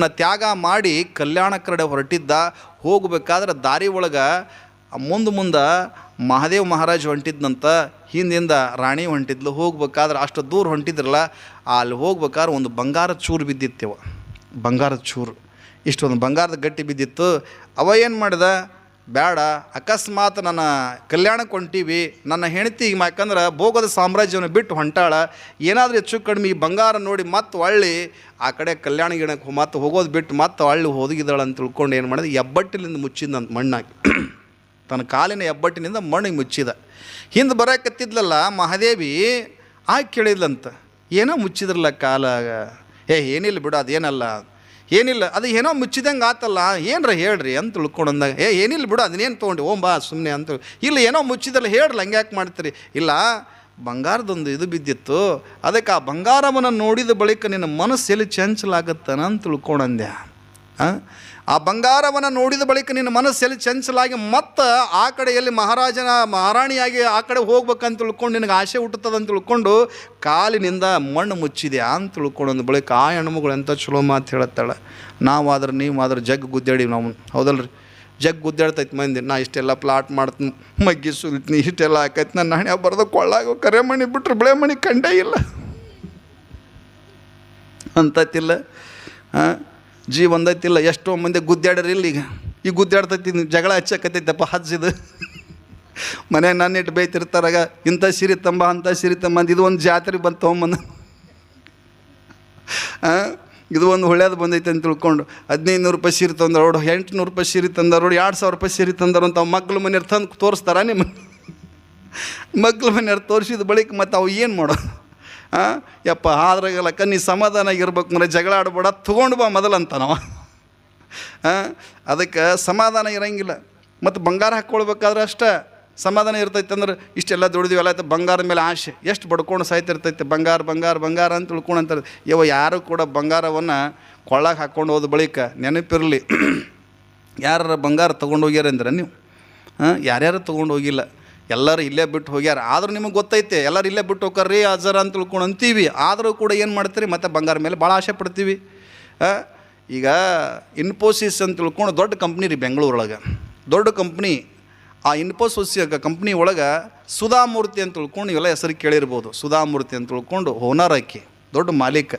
ನ ತ್ಯಾಗ ಮಾಡಿ ಕಲ್ಯಾಣ ಕಡೆ ಹೊರಟಿದ್ದ ಹೋಗಬೇಕಾದ್ರೆ ದಾರಿ ಒಳಗೆ ಮುಂದೆ ಮುಂದೆ ಮಹಾದೇವ್ ಮಹಾರಾಜ್ ಹೊಂಟಿದ್ನಂತ ಹಿಂದಿಂದ ರಾಣಿ ಹೊಂಟಿದ್ಲು. ಹೋಗ್ಬೇಕಾದ್ರೆ ಅಷ್ಟು ದೂರ ಹೊಂಟಿದ್ರಲ್ಲ, ಅಲ್ಲಿ ಹೋಗ್ಬೇಕಾದ್ರೆ ಒಂದು ಬಂಗಾರದ ಚೂರು ಬಿದ್ದಿತ್ತವ. ಬಂಗಾರದ ಚೂರು. ಇಷ್ಟೊಂದು ಬಂಗಾರದ ಗಟ್ಟಿ ಬಿದ್ದಿತ್ತು. ಅವ ಏನು ಮಾಡಿದ? ಬೇಡ. ಅಕಸ್ಮಾತ್ ನನ್ನ ಕಲ್ಯಾಣಕ್ಕೆ ಹೊಂಟೀವಿ. ನನ್ನ ಹೆಂಡತಿ ಯಾಕಂದ್ರೆ ಭೋಗದ ಸಾಮ್ರಾಜ್ಯವನ್ನು ಬಿಟ್ಟು ಹೊಂಟಾಳ. ಏನಾದರೂ ಹೆಚ್ಚು ಕಡಿಮೆ ಈ ಬಂಗಾರ ನೋಡಿ ಮತ್ತೆ ಹೊಳ್ಳಿ ಆ ಕಡೆ ಕಲ್ಯಾಣ ಗಿಡಕ್ಕೆ ಮತ್ತೆ ಹೋಗೋದು ಬಿಟ್ಟು ಮತ್ತೆ ಹೊಳ್ಳಿ ಹೋದಗಿದ್ದಾಳೆ ಅಂತ ತಿಳ್ಕೊಂಡು ಏನು ಮಾಡಿದೆ? ಎಬ್ಬಟ್ಟಿಲಿಂದ ಮುಚ್ಚಿದಂತ ಮಣ್ಣಾಗಿ ತನ್ನ ಕಾಲಿನ ಎಬ್ಬಟ್ಟಿನಿಂದ ಮಣ್ಣಿಗೆ ಮುಚ್ಚಿದ. ಹಿಂದೆ ಬರಕತ್ತಿದ್ಲಲ್ಲ ಮಹಾದೇವಿ ಆ ಕೇಳಿದ್ಲಂತ, ಏನೋ ಮುಚ್ಚಿದ್ರಲ್ಲ ಕಾಲಾಗ ಏ, ಏನಿಲ್ಲ ಬಿಡು, ಅದೇನಲ್ಲ. ಏನಿಲ್ಲ, ಅದು ಏನೋ ಮುಚ್ಚಿದಂಗೆ ಆತಲ್ಲ, ಏನರ ಹೇಳ್ರಿ ಅಂತ ಅಂದಾಗ, ಏ, ಏನಿಲ್ಲ ಬಿಡು ಅದನ್ನೇನು ತೊಗೊಂಡು, ಓಂ ಬಾ ಸುಮ್ಮನೆ ಅಂತ ಇಲ್ಲ, ಏನೋ ಮುಚ್ಚಿದಲ್ಲ ಹೇಳ್ರಿ, ಹಂಗೆ ಯಾಕೆ ಮಾಡ್ತೀರಿ? ಇಲ್ಲ, ಬಂಗಾರದೊಂದು ಇದು ಬಿದ್ದಿತ್ತು, ಅದಕ್ಕೆ ಆ ಬಂಗಾರವನ್ನು ನೋಡಿದ ಬಳಿಕ ನಿನ್ನ ಮನಸ್ಸು ಎಲ್ಲಿ ಚಂಚಲಾಗತ್ತನ ಅಂತ ತಿಳ್ಕೊಂಡಂದ್ಯ ಆ? ಆ ಬಂಗಾರವನ್ನು ನೋಡಿದ ಬಳಿಕ ನಿನ್ನ ಮನಸ್ಸಲ್ಲಿ ಚಂಚಲಾಗಿ ಮತ್ತೆ ಆ ಕಡೆಯಲ್ಲಿ ಮಹಾರಾಜನ ಮಹಾರಾಣಿಯಾಗಿ ಆ ಕಡೆ ಹೋಗ್ಬೇಕಂತ ತಿಳ್ಕೊಂಡು ನಿನಗೆ ಆಸೆ ಹುಟ್ಟುತ್ತದೆ ಅಂತ ತಿಳ್ಕೊಂಡು ಕಾಲಿನಿಂದ ಮಣ್ಣು ಮುಚ್ಚಿದೆ ಅಂತ ತಿಳ್ಕೊಂಡು ಬಳಿಕ, ಆ ಹೆಣ್ಮಗಳು ಎಂಥ ಚಲೋ ಮಾತು ಹೇಳುತ್ತಾಳೆ? ನಾವಾದ್ರೆ ಆದ್ರೆ ಜಗ್ ಗುದ್ದಾಡಿ ನಾವು. ಹೌದಲ್ರಿ. ಜಗ್ ಗುದ್ದಾಡ್ತೈತೆ ಮಂದಿ. ನಾ ಇಷ್ಟೆಲ್ಲ ಪ್ಲಾಟ್ ಮಾಡ್ತೀನಿ, ಮಗ್ಗಿ ಸುಲ್ತೀನಿ ಇಷ್ಟೆಲ್ಲ ಆಕೈತಿ. ನನ್ನ ಹಣೆ ಬರ್ದು ಕೊಳ್ಳಾಗ ಕರೆ ಮಣಿ ಬಿಟ್ಟರೆ ಬೆಳೆ ಮಣಿ ಕಂಡೇ ಇಲ್ಲ. ಅಂತತಿಲ್ಲ. ಹಾಂ ಜೀವ ಒಂದೈತಿಲ್ಲ, ಎಷ್ಟೋ ಮಂದಿ ಗುದ್ದಾಡ್ರಿಲ್ಲ ಈಗ. ಈಗ ಗುದ್ದಾಡ್ತೈತಿ ಜಗಳ ಹಚ್ಚಕತ್ತೈತಪ್ಪ ಹಚ್ಚಿದು ಮನೆ ನನ್ನ ಇಟ್ಟು ಬೈತಿರ್ತಾರಾಗ ಇಂಥ ಸಿರಿ ತಂಬ, ಅಂಥ ಸಿರಿ ತಂಬ ಅಂತ ಇದು ಒಂದು ಜಾತ್ರೆ ಬಂದು ಇದು ಒಂದು ಒಳ್ಳೇದು ಬಂದೈತೆ ಅಂತ ತಿಳ್ಕೊಂಡು. ಹದಿನೈದು ನೂರು ರೂಪಾಯಿ ಸೀರೆ ತಂದರೋಡು ಎಂಟುನೂರು ರೂಪಾಯಿ ಸೀರೆ ತಂದರೋಡು ಎರಡು ಸಾವಿರ ರೂಪಾಯಿ ಸೀರೆ ತಂದರು ಅಂತ ಮಕ್ಳು ಮನೆಯವ್ರು ತಂದು ತೋರಿಸ್ತಾರ ನಿಮ್ಮ ಮಗ್ಳು ಮನೆಯವ್ರು ತೋರಿಸಿದ ಬಳಿಕ ಮತ್ತು ಅವು ಏನು ಮಾಡೋ ಹಾಂ ಯಪ್ಪ ಆದ್ರಾಗಲಕ್ಕ ನೀ ಸಮಾಧಾನ ಇರ್ಬೇಕು ಮನೆ ಜಗಳ ಆಡ್ಬೇಡ, ತೊಗೊಂಡು ಬಾ ಮೊದಲಂತ ನಾವು. ಅದಕ್ಕೆ ಸಮಾಧಾನ ಇರಂಗಿಲ್ಲ. ಮತ್ತು ಬಂಗಾರ ಹಾಕ್ಕೊಳ್ಬೇಕಾದ್ರೆ ಅಷ್ಟೇ ಸಮಾಧಾನ ಇರ್ತೈತೆ ಅಂದ್ರೆ ಇಷ್ಟೆಲ್ಲ ದುಡಿದಿವೆಲ್ಲ, ಆಯ್ತು ಬಂಗಾರದ ಮೇಲೆ ಆಸೆ. ಎಷ್ಟು ಬಡ್ಕೊಂಡು ಸಾಯ್ತಿರ್ತೈತೆ ಬಂಗಾರ ಬಂಗಾರ ಬಂಗಾರ ಅಂತ ತಿಳ್ಕೊಂಡು ಅಂತಾರೆ. ಇವ ಯಾರು ಕೂಡ ಬಂಗಾರವನ್ನು ಕೊಳ್ಳಾಗ ಹಾಕ್ಕೊಂಡು ಹೋದ ಬಳಿಕ ನೆನಪಿರಲಿ. ಯಾರ ಬಂಗಾರ ತೊಗೊಂಡೋಗ್ಯಾರಂದ್ರೆ ಅಂದ್ರೆ ನೀವು. ಹಾಂ ಯಾರ್ಯಾರು ತೊಗೊಂಡು ಹೋಗಿಲ್ಲ ಎಲ್ಲರೂ ಇಲ್ಲೇ ಬಿಟ್ಟು ಹೋಗ್ಯಾರ. ಆದರೂ ನಿಮಗೆ ಗೊತ್ತೈತೆ, ಎಲ್ಲರೂ ಇಲ್ಲೇ ಬಿಟ್ಟು ಹೋಗ್ರಿ ಅಜರ ಅಂತ ತಿಳ್ಕೊಂಡು ಅಂತೀವಿ. ಆದರೂ ಕೂಡ ಏನು ಮಾಡ್ತೀರಿ? ಮತ್ತು ಬಂಗಾರ ಮೇಲೆ ಭಾಳ ಆಸೆ ಪಡ್ತೀವಿ. ಈಗ ಇನ್ಫೋಸಿಸ್ ಅಂತ ತಿಳ್ಕೊಂಡು ದೊಡ್ಡ ಕಂಪ್ನಿ ರೀ ಬೆಂಗಳೂರೊಳಗೆ. ದೊಡ್ಡ ಕಂಪ್ನಿ ಆ ಇನ್ಫೋಸಿಸ್ ಕಂಪ್ನಿ ಒಳಗೆ ಸುಧಾಮೂರ್ತಿ ಅಂತ ತಿಳ್ಕೊಂಡು ಇವೆಲ್ಲ ಹೆಸರು ಕೇಳಿರ್ಬೋದು. ಸುಧಾಮೂರ್ತಿ ಅಂತ ತಿಳ್ಕೊಂಡು ಓನರ್ ಆಕಿ, ದೊಡ್ಡ ಮಾಲೀಕ.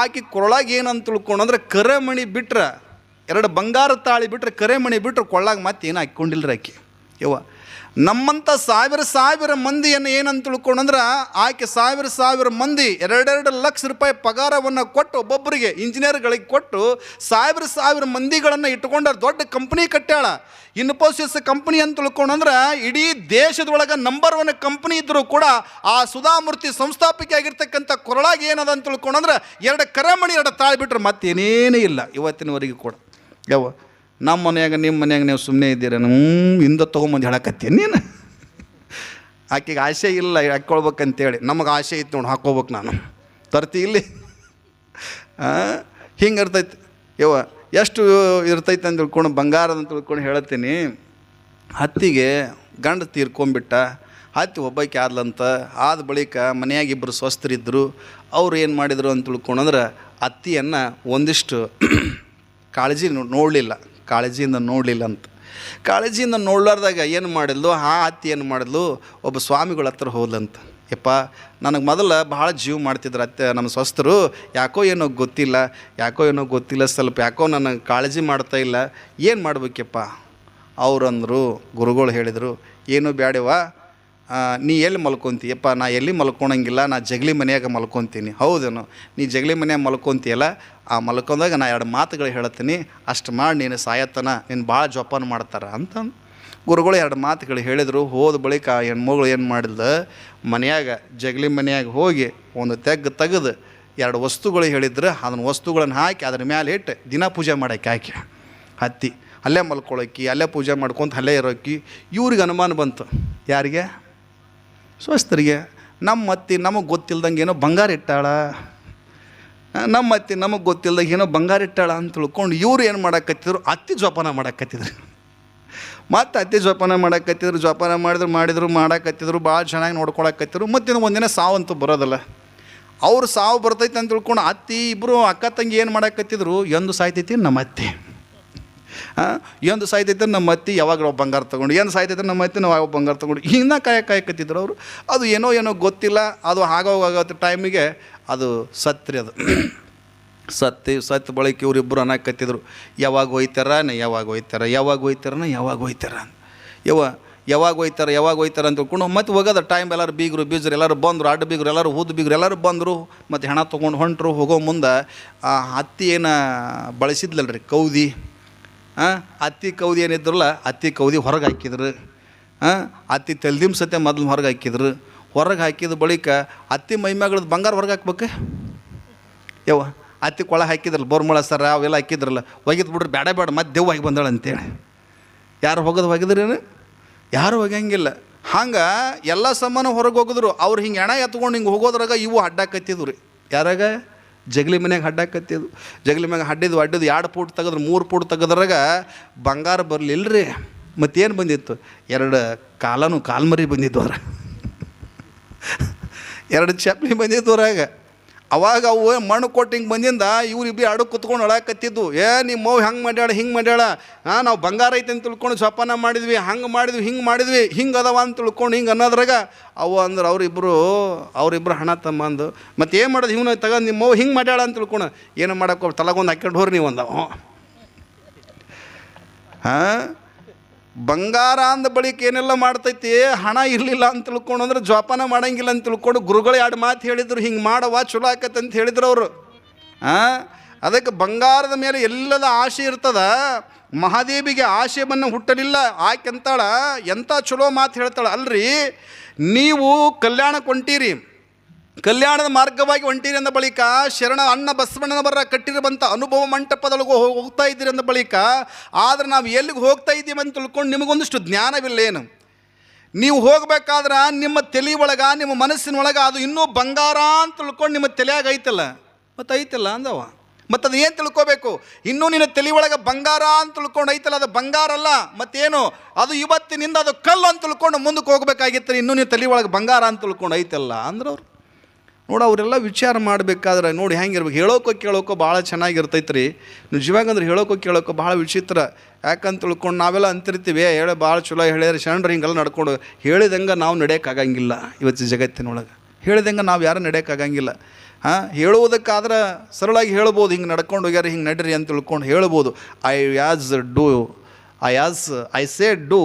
ಆಕಿ ಕೊರಳಾಗ ಏನಂತ ತಿಳ್ಕೊಂಡು ಅಂದ್ರೆ ಕರೆಮಣಿ ಬಿಟ್ರೆ, ಎರಡು ಬಂಗಾರ ತಾಳಿ ಬಿಟ್ರೆ ಕರೆಮಣಿ ಬಿಟ್ರೆ ಕೊಳ್ಳಾಗ ಮತ್ತೆ ಏನು ಹಾಕ್ಕೊಂಡಿಲ್ಲರಿ ಆಕಿ. ಯವ್ವ ನಮ್ಮಂಥ ಸಾವಿರ ಸಾವಿರ ಮಂದಿಯನ್ನು ಏನಂತ ತಿಳ್ಕೊಂಡಂದ್ರೆ ಆಕೆ ಸಾವಿರ ಸಾವಿರ ಮಂದಿ, ಎರಡೆರಡು ಲಕ್ಷ ರೂಪಾಯಿ ಪಗಾರವನ್ನು ಕೊಟ್ಟು ಒಬ್ಬೊಬ್ಬರಿಗೆ ಇಂಜಿನಿಯರ್ಗಳಿಗೆ ಕೊಟ್ಟು ಸಾವಿರ ಸಾವಿರ ಮಂದಿಗಳನ್ನು ಇಟ್ಕೊಂಡ ದೊಡ್ಡ ಕಂಪ್ನಿ ಕಟ್ಟ್ಯಾಳ. ಇನ್ಫೋಸಿಸ್ ಕಂಪ್ನಿ ಅಂತ ತಿಳ್ಕೊಂಡಂದ್ರೆ ಇಡೀ ದೇಶದೊಳಗೆ ನಂಬರ್ ಒನ್ ಕಂಪ್ನಿ ಇದ್ದರೂ ಕೂಡ ಆ ಸುಧಾಮೂರ್ತಿ ಸಂಸ್ಥಾಪಕಿ ಆಗಿರ್ತಕ್ಕಂಥ ಕೊರಳಾಗಿ ಏನದ ಅಂತ ತಿಳ್ಕೊಂಡಂದ್ರೆ ಎರಡು ಕರಮಣಿ, ಎರಡು ತಾಳ್ಬಿಟ್ರೆ ಮತ್ತೇನೇನೇ ಇಲ್ಲ ಇವತ್ತಿನವರೆಗೂ ಕೂಡ. ಯಾವ ನಮ್ಮ ಮನೆಯಾಗ, ನಿಮ್ಮ ಮನೆಯಾಗ ನೀವು ಸುಮ್ಮನೆ ಇದ್ದೀರ ಹಿಂದೆ ತೊಗೊಂಬಂದು ಹೇಳಕತ್ತೀನಿ ನೀನು. ಆಕೆಗೆ ಆಸೆ ಇಲ್ಲ ಹಾಕ್ಕೊಳ್ಬೇಕಂತೇಳಿ ನಮಗೆ ಆಸೆ ಐತೆ ನೋಡಿ ಹಾಕ್ಕೋಬೇಕು ನಾನು. ತರ್ತಿ ಇಲ್ಲಿ. ಹಿಂಗೆ ಇರ್ತೈತಿ. ಯವ ಎಷ್ಟು ಇರ್ತೈತೆ ಅಂತ ತಿಳ್ಕೊಂಡು ಬಂಗಾರ ಅಂತ ತಿಳ್ಕೊಂಡು ಹೇಳ್ತೀನಿ ಹತ್ತಿಗೆ ಗಂಡ ತೀರ್ಕೊಂಬಿಟ್ಟ ಹತ್ತಿ ಒಬ್ಬಾಕಿ ಆದ್ಲಂತ, ಆದ ಬಳಿಕ ಮನೆಯಾಗ ಇಬ್ಬರು ಸ್ವಸ್ಥರಿದ್ದರು ಅವ್ರು ಏನು ಮಾಡಿದರು ಅಂತ ತಿಳ್ಕೊಂಡಂದ್ರೆ ಅತ್ತಿಯನ್ನು ಒಂದಿಷ್ಟು ಕಾಳಜಿ ನೋಡಲಿಲ್ಲ. ಕಾಳಜಿಯಿಂದ ನೋಡಲಿಲ್ಲ ಅಂತ. ಕಾಳಜಿಯಿಂದ ನೋಡ್ಲಾರ್ದಾಗ ಏನು ಮಾಡಿದ್ಲು? ಆ ಅತ್ತಿ ಏನು ಮಾಡಿದ್ಲು? ಒಬ್ಬ ಸ್ವಾಮಿಗಳ ಹತ್ರ ಹೋದ್ಲಂತ. ಯಪ್ಪ, ನನಗೆ ಮೊದಲು ಭಾಳ ಜೀವ ಮಾಡ್ತಿದ್ರು ಅತ್ತೆ, ನಮ್ಮ ಸ್ವಸ್ಥರು. ಯಾಕೋ ಏನೋ ಗೊತ್ತಿಲ್ಲ, ಯಾಕೋ ಏನೋ ಗೊತ್ತಿಲ್ಲ, ಸ್ವಲ್ಪ ಯಾಕೋ ನನಗೆ ಕಾಳಜಿ ಮಾಡ್ತಾ ಇಲ್ಲ. ಏನು ಮಾಡ್ಬೇಕಪ್ಪ ಅವ್ರಂದರು, ಗುರುಗಳು ಹೇಳಿದರು, ಏನು ಬ್ಯಾಡವ ನೀ ಎಲ್ಲಿ ಮಲ್ಕೊತೀಯಪ್ಪ ನಾ ಎಲ್ಲಿ ಮಲ್ಕೊಳಂಗಿಲ್ಲ ನಾ ಜಗಲಿ ಮನೆಯಾಗ ಮಲ್ಕೊತೀನಿ. ಹೌದೇನು, ನೀ ಜಗಲಿ ಮನೆಯಾಗ ಮಲ್ಕೊತೀಯಲ್ಲ, ಆ ಮಲ್ಕೊಂಡಾಗ ನಾ ಎರಡು ಮಾತುಗಳು ಹೇಳ್ತೀನಿ. ಅಷ್ಟು ಮಾಡಿ ನೀನು ಸಾಯತ್ತನ ನೀನು ಭಾಳ ಜೋಪಾನ ಮಾಡ್ತಾರ ಅಂತ ಗುರುಗಳು ಎರಡು ಮಾತುಗಳು ಹೇಳಿದರು. ಹೋದ ಬಳಿಕ ಆ ಹೆಣ್ಮಗಳು ಏನು ಮಾಡಿದ್ಲು? ಮನೆಯಾಗ, ಜಗಲಿ ಮನೆಯಾಗ ಹೋಗಿ ಒಂದು ತೆಗ್ಗು ತೆಗೆದು ಎರಡು ವಸ್ತುಗಳು ಹೇಳಿದ್ರೆ. ಅದನ್ನ ವಸ್ತುಗಳನ್ನು ಹಾಕಿ ಅದ್ರ ಮೇಲೆ ಇಟ್ಟು ದಿನ ಪೂಜೆ ಮಾಡಕ್ಕೆ ಹಾಕಿ. ಹತ್ತಿ, ಅಲ್ಲೇ ಮಲ್ಕೊಳಕ್ಕಿ ಅಲ್ಲೇ ಪೂಜೆ ಮಾಡ್ಕೊಂತ ಅಲ್ಲೇ ಇರೋಕ್ಕಿ ಇವ್ರಿಗೆ ಅನುಮಾನ ಬಂತು. ಯಾರಿಗೆ? ಸ್ವಸ್ಥರಿಗೆ, ನಮ್ಮ ಅತ್ತಿ ನಮಗೆ ಗೊತ್ತಿಲ್ದಂಗೆ ಏನೋ ಬಂಗಾರ ಇಟ್ಟಾಳ? ನಮ್ಮ ಅತ್ತಿ ನಮಗೆ ಗೊತ್ತಿಲ್ದಂಗೆ ಏನೋ ಬಂಗಾರ ಇಟ್ಟಾಳ? ಅಂತ ತಿಳ್ಕೊಂಡು ಇವ್ರು ಏನು ಮಾಡಾಕತ್ತಿದ್ರು? ಅತ್ತಿ ಜೋಪಾನ ಮಾಡಾಕತ್ತಿದ್ರು. ಮತ್ತು ಅತ್ತಿ ಜೋಪಾನ ಮಾಡಕತ್ತಿದ್ರು, ಜೋಪಾನ ಮಾಡಿದ್ರು ಮಾಡಿದ್ರು, ಮಾಡಕತ್ತಿದ್ರು ಭಾಳ ಚೆನ್ನಾಗಿ ನೋಡ್ಕೊಳಕತ್ತಿದ್ರು. ಮತ್ತಿನ್ನು ಒಂದಿನ ಸಾವಂತೂ ಬರೋದಲ್ಲ. ಅವ್ರು ಸಾವು ಬರ್ತೈತೆ ಅಂತ ತಿಳ್ಕೊಂಡು ಅತ್ತಿ ಇಬ್ಬರು ಅಕ್ಕ ತಂಗಿ ಏನು ಮಾಡಾಕತ್ತಿದ್ರು? ಎಂದು ಸಾಯ್ತೈತಿ ನಮ್ಮ ಅತ್ತಿ. ಎಂದು ಸಾಯ್ತೈತೆ ನಮ್ಮ ಅತ್ತಿ ಯಾವಾಗ ಬಂಗಾರ ತೊಗೊಂಡು ಏನು ಸಾಯ್ತೈತೆ ನಮ್ಮ ಅತ್ತಿ ನಾವು ಯಾವಾಗ ಬಂಗಾರ ತೊಗೊಂಡು. ಇನ್ನ ಕಾಯ ಕಾಯಕತ್ತಿದ್ರು ಅವರು. ಅದು ಏನೋ ಏನೋ ಗೊತ್ತಿಲ್ಲ, ಅದು ಆಗೋವಾಗತ್ತೆ ಟೈಮಿಗೆ ಅದು ಸತ್ರಿ ಅದು. ಸತ್ತಿ ಸತ್ತು ಬಳಿಕ ಇವರಿಬ್ಬರು ಅನ್ನಕತ್ತಿದ್ರು ಯಾವಾಗ ಹೋಯ್ತಾರ ನಾ ಯಾವಾಗ ಹೋಯ್ತಾರ, ಯಾವಾಗ ಹೋಯ್ತಾರನ ಯಾವಾಗ ಹೋಯ್ತಾರ ಯವ ಯಾವಾಗ ಹೋಯ್ತಾರ ಯಾವಾಗ ಹೋಯ್ತಾರ ಅಂತ ತಿಳ್ಕೊಂಡು ಮತ್ತೆ ಹೋಗೋದ. ಟೈಮ್ ಎಲ್ಲರೂ ಬೀಗರು, ಬೀಜರು ಎಲ್ಲರೂ ಬಂದರು, ಅಡ್ಡ ಬೀಗರು ಎಲ್ಲರೂ, ಹೂದು ಬೀಗರು ಎಲ್ಲರೂ ಬಂದರು. ಮತ್ತು ಹೆಣ ತೊಗೊಂಡು ಹೊಂಟರು, ಹೋಗೋ ಮುಂದೆ ಆ ಹತ್ತಿ ಏನು ಬಳಸಿದ್ಲಲ್ರಿ, ಕೌದಿ. ಅತ್ತಿ ಕೌದಿ ಏನಿದ್ರಲ್ಲ, ಅತ್ತಿ ಕೌದಿ ಹೊರಗೆ ಹಾಕಿದ್ರು. ಅತ್ತಿ ತೆಲ್ದಿಮ್ ಸತ್ಯ ಮೊದಲು ಹೊರಗೆ ಹಾಕಿದ್ರು. ಹೊರಗೆ ಹಾಕಿದ ಬಳಿಕ ಅತ್ತಿ ಮೈಮ್ಯಾಗಳದ್ದು ಬಂಗಾರ ಹೊರಗೆ ಹಾಕ್ಬೇಕು? ಯವ್ವ, ಅತ್ತಿ ಕೊಳ ಹಾಕಿದ್ರಲ್ಲ, ಬೋರ್ಮಳ ಸರ ಅವೆಲ್ಲ ಹಾಕಿದ್ರಲ್ಲ, ಒಗಿದ್ ಬಿಡ್ರಿ ಬೇಡ ಬೇಡ ಮತ್ತೆ ದೇವ್ ಆಗಿ ಬಂದಾಳ ಅಂತೇಳಿ. ಯಾರು ಹೋಗೋದು ಒಗಿದ್ರೇನು ಯಾರು ಹೋಗಂಗಿಲ್ಲ ಹಂಗೆ ಎಲ್ಲ ಸಮಾನ ಹೊರಗೆ ಹೋಗಿದ್ರು. ಅವ್ರು ಹಿಂಗೆ ಎಣ ಎತ್ಕೊಂಡು ಹಿಂಗೆ ಹೋಗೋದ್ರಾಗ ಇವು ಅಡ್ಡಾಕತ್ತಿದ್ರು ರೀ. ಯಾರಾಗ? ಜಗಲಿ ಮನ್ಯಾಗ ಅದು. ಜಗಲಿ ಮ್ಯಾಗ ಹಡ್ಡಿದ್ದು ಅಡ್ಡಿದ್ದು ಎರಡು ಪೂಟ್ ತೆಗೆದ್ರೆ, ಮೂರು ಪೂಟ್ ತೆಗೆದ್ರಾಗ ಬಂಗಾರ ಬರಲಿಲ್ಲ ರೀ ಮತ್ತೇನು ಬಂದಿತ್ತು? ಎರಡು ಕಾಲನು ಕಾಲ್ಮರಿ ಬಂದಿದ್ದು ಎರಡು ಚಪ್ಪಲಿ ಬಂದಿದ್ದು ಹೊರಾಗ ಅವಾಗ ಅವು ಮಣ್ಣು ಕೊಟ್ಟು ಹಿಂಗೆ ಬಂದಿಂದ ಇವ್ರು ಇಬ್ಬರು ಅಡು ಕುತ್ಕೊಂಡು ಒಳಕತ್ತಿದ್ದು ಏ ನಿಮ್ಮ ಮೌ ಹೆಂಗೆ ಮಾಡ್ಯಾಳ, ಹಿಂಗೆ ಮಾಡ್ಯಾಳ? ಹಾಂ ನಾವು ಬಂಗಾರ ಐತೆ ಅಂತ ತಿಳ್ಕೊಂಡು ಜೋಪಾನ ಮಾಡಿದ್ವಿ, ಹಂಗೆ ಮಾಡಿದ್ವಿ, ಹಿಂಗೆ ಮಾಡಿದ್ವಿ, ಹಿಂಗೆ ಅದಾವ ಅಂತ ತಿಳ್ಕೊಂಡು ಹಿಂಗೆ ಅನ್ನೋದ್ರಾಗ ಅವು ಅಂದ್ರೆ ಅವರಿಬ್ಬರು ಅವರಿಬ್ಬರು ಹಣ ತಮ್ಮಂದು. ಮತ್ತು ಏನು ಮಾಡೋದು ಇವನು ತಗೊಂಡು ನಿಮ್ಮ ಮೌ ಹಿಂಗೆ ಮಾಡ್ಯಾಳ ಅಂತ ತಿಳ್ಕೊಂಡು, ಏನು ಮಾಡಕ್ಕೆ ತಲಗೊಂದು ಹಾಕ್ಯಂಡು ಹೋರಿ ನೀವು ಅಂದವ ಹಾಂ? ಬಂಗಾರ ಅಂದ ಬಳಿಕ ಏನೆಲ್ಲ ಮಾಡ್ತೈತಿ? ಹಣ ಇರಲಿಲ್ಲ ಅಂತ ತಿಳ್ಕೊಂಡು ಅಂದ್ರೆ ಜೋಪಾನ ಮಾಡಂಗಿಲ್ಲ ಅಂತ ತಿಳ್ಕೊಂಡು ಗುರುಗಳು ಎರಡು ಮಾತು ಹೇಳಿದ್ರು, ಹಿಂಗೆ ಮಾಡವ ಚಲೋ ಆಕತ್ತೆ ಅಂತ ಹೇಳಿದ್ರು ಅವರು. ಅದಕ್ಕೆ ಬಂಗಾರದ ಮೇಲೆ ಎಲ್ಲದ ಆಸೆ ಇರ್ತದ? ಮಹಾದೇವಿಗೆ ಆಶೆಯನ್ನು ಹುಟ್ಟಲಿಲ್ಲ. ಆಕೆ ಅಂತಾಳ ಎಂಥ ಚಲೋ ಮಾತು ಹೇಳ್ತಾಳ ಅಲ್ರಿ? ನೀವು ಕಲ್ಯಾಣಕ್ಕೆ ಹೊಂಟೀರಿ. ಕಲ್ಯಾಣದ ಮಾರ್ಗವಾಗಿ ಹೊಂಟೀರಿ ಅಂದ ಬಳಿಕ, ಶರಣ ಅಣ್ಣ ಬಸವಣ್ಣನ ಬರ ಕಟ್ಟಿರುವಂಥ ಅನುಭವ ಮಂಟಪದೊಳಗೆ ಹೋಗ್- ಹೋಗ್ತಾ ಇದ್ದೀರಿ ಅಂದ ಬಳಿಕ, ಆದ್ರೆ ನಾವು ಎಲ್ಲಿಗೆ ಹೋಗ್ತಾ ಇದ್ದೀವಿ ಅಂತ ತಿಳ್ಕೊಂಡು ನಿಮಗೊಂದಿಷ್ಟು ಜ್ಞಾನವಿಲ್ಲ ಏನು ನೀವು ಹೋಗಬೇಕಾದ್ರೆ ನಿಮ್ಮ ತಲೆ ಒಳಗೆ, ನಿಮ್ಮ ಮನಸ್ಸಿನೊಳಗೆ ಅದು ಇನ್ನೂ ಬಂಗಾರ ಅಂತ ತಿಳ್ಕೊಂಡು ನಿಮ್ಮ ತಲೆಯಾಗ ಐತಲ್ಲ? ಮತ್ತು ಐತಲ್ಲ ಅಂದವ. ಮತ್ತು ಅದು ಏನು ತಿಳ್ಕೋಬೇಕು? ಇನ್ನೂ ನಿನ್ನ ತಲೆ ಒಳಗೆ ಬಂಗಾರ ಅಂತ ತಿಳ್ಕೊಂಡು ಐತಲ್ಲ, ಅದು ಬಂಗಾರ ಅಲ್ಲ. ಮತ್ತೇನು? ಅದು ಇವತ್ತಿನಿಂದ ಅದು ಕಲ್ಲು ಅಂತ ತಿಳ್ಕೊಂಡು ಮುಂದಕ್ಕೆ ಹೋಗ್ಬೇಕಾಗಿತ್ತು ಇನ್ನೂ ನಿನ್ನ ತಲೆ ಒಳಗೆ ಬಂಗಾರ ಅಂತ ತಿಳ್ಕೊಂಡು ಐತಲ್ಲ ಅಂದ್ರೆ ಅವ್ರು ನೋಡಿ, ಅವರೆಲ್ಲ ವಿಚಾರ ಮಾಡಬೇಕಾದ್ರೆ ನೋಡಿ ಹೆಂಗಿರ್ಬೇಕು. ಹೇಳೋಕೋ ಕೇಳೋಕೋ ಭಾಳ ಚೆನ್ನಾಗಿರ್ತೈತೆ ರೀ ನಿಜವಾಗಂದ್ರೆ ಹೇಳೋಕೋ ಕೇಳೋಕೋ ಭಾಳ ವಿಚಿತ್ರ. ಯಾಕಂತ ತಿಳ್ಕೊಂಡು ನಾವೆಲ್ಲ ಅಂತಿರ್ತೀವಿ ಹೇಳಿ, ಭಾಳ ಚಲೋ, ಹೇಳ್ಯಾರ, ಶರಣರು ಹಿಂಗೆಲ್ಲ ನಡ್ಕೊಂಡು ಹೇಳಿದಂಗೆ ನಾವು ನಡೆಯೋಕ್ಕಾಗಂಗಿಲ್ಲ ಇವತ್ತು ಜಗತ್ತಿನೊಳಗೆ. ಹೇಳಿದಂಗೆ ನಾವು ಯಾರು ನಡೆಯೋಕ್ಕಾಗಂಗಿಲ್ಲ. ಹಾಂ, ಹೇಳುವುದಕ್ಕಾದ್ರೆ ಸರಳಾಗಿ ಹೇಳ್ಬೋದು, ಹಿಂಗೆ ನಡ್ಕೊಂಡು ಹೋಗ್ಯಾರ, ಹಿಂಗೆ ನಡ್ರಿ ಅಂತ ತಿಳ್ಕೊಂಡು ಹೇಳ್ಬೋದು. I yes do, I yes, I say do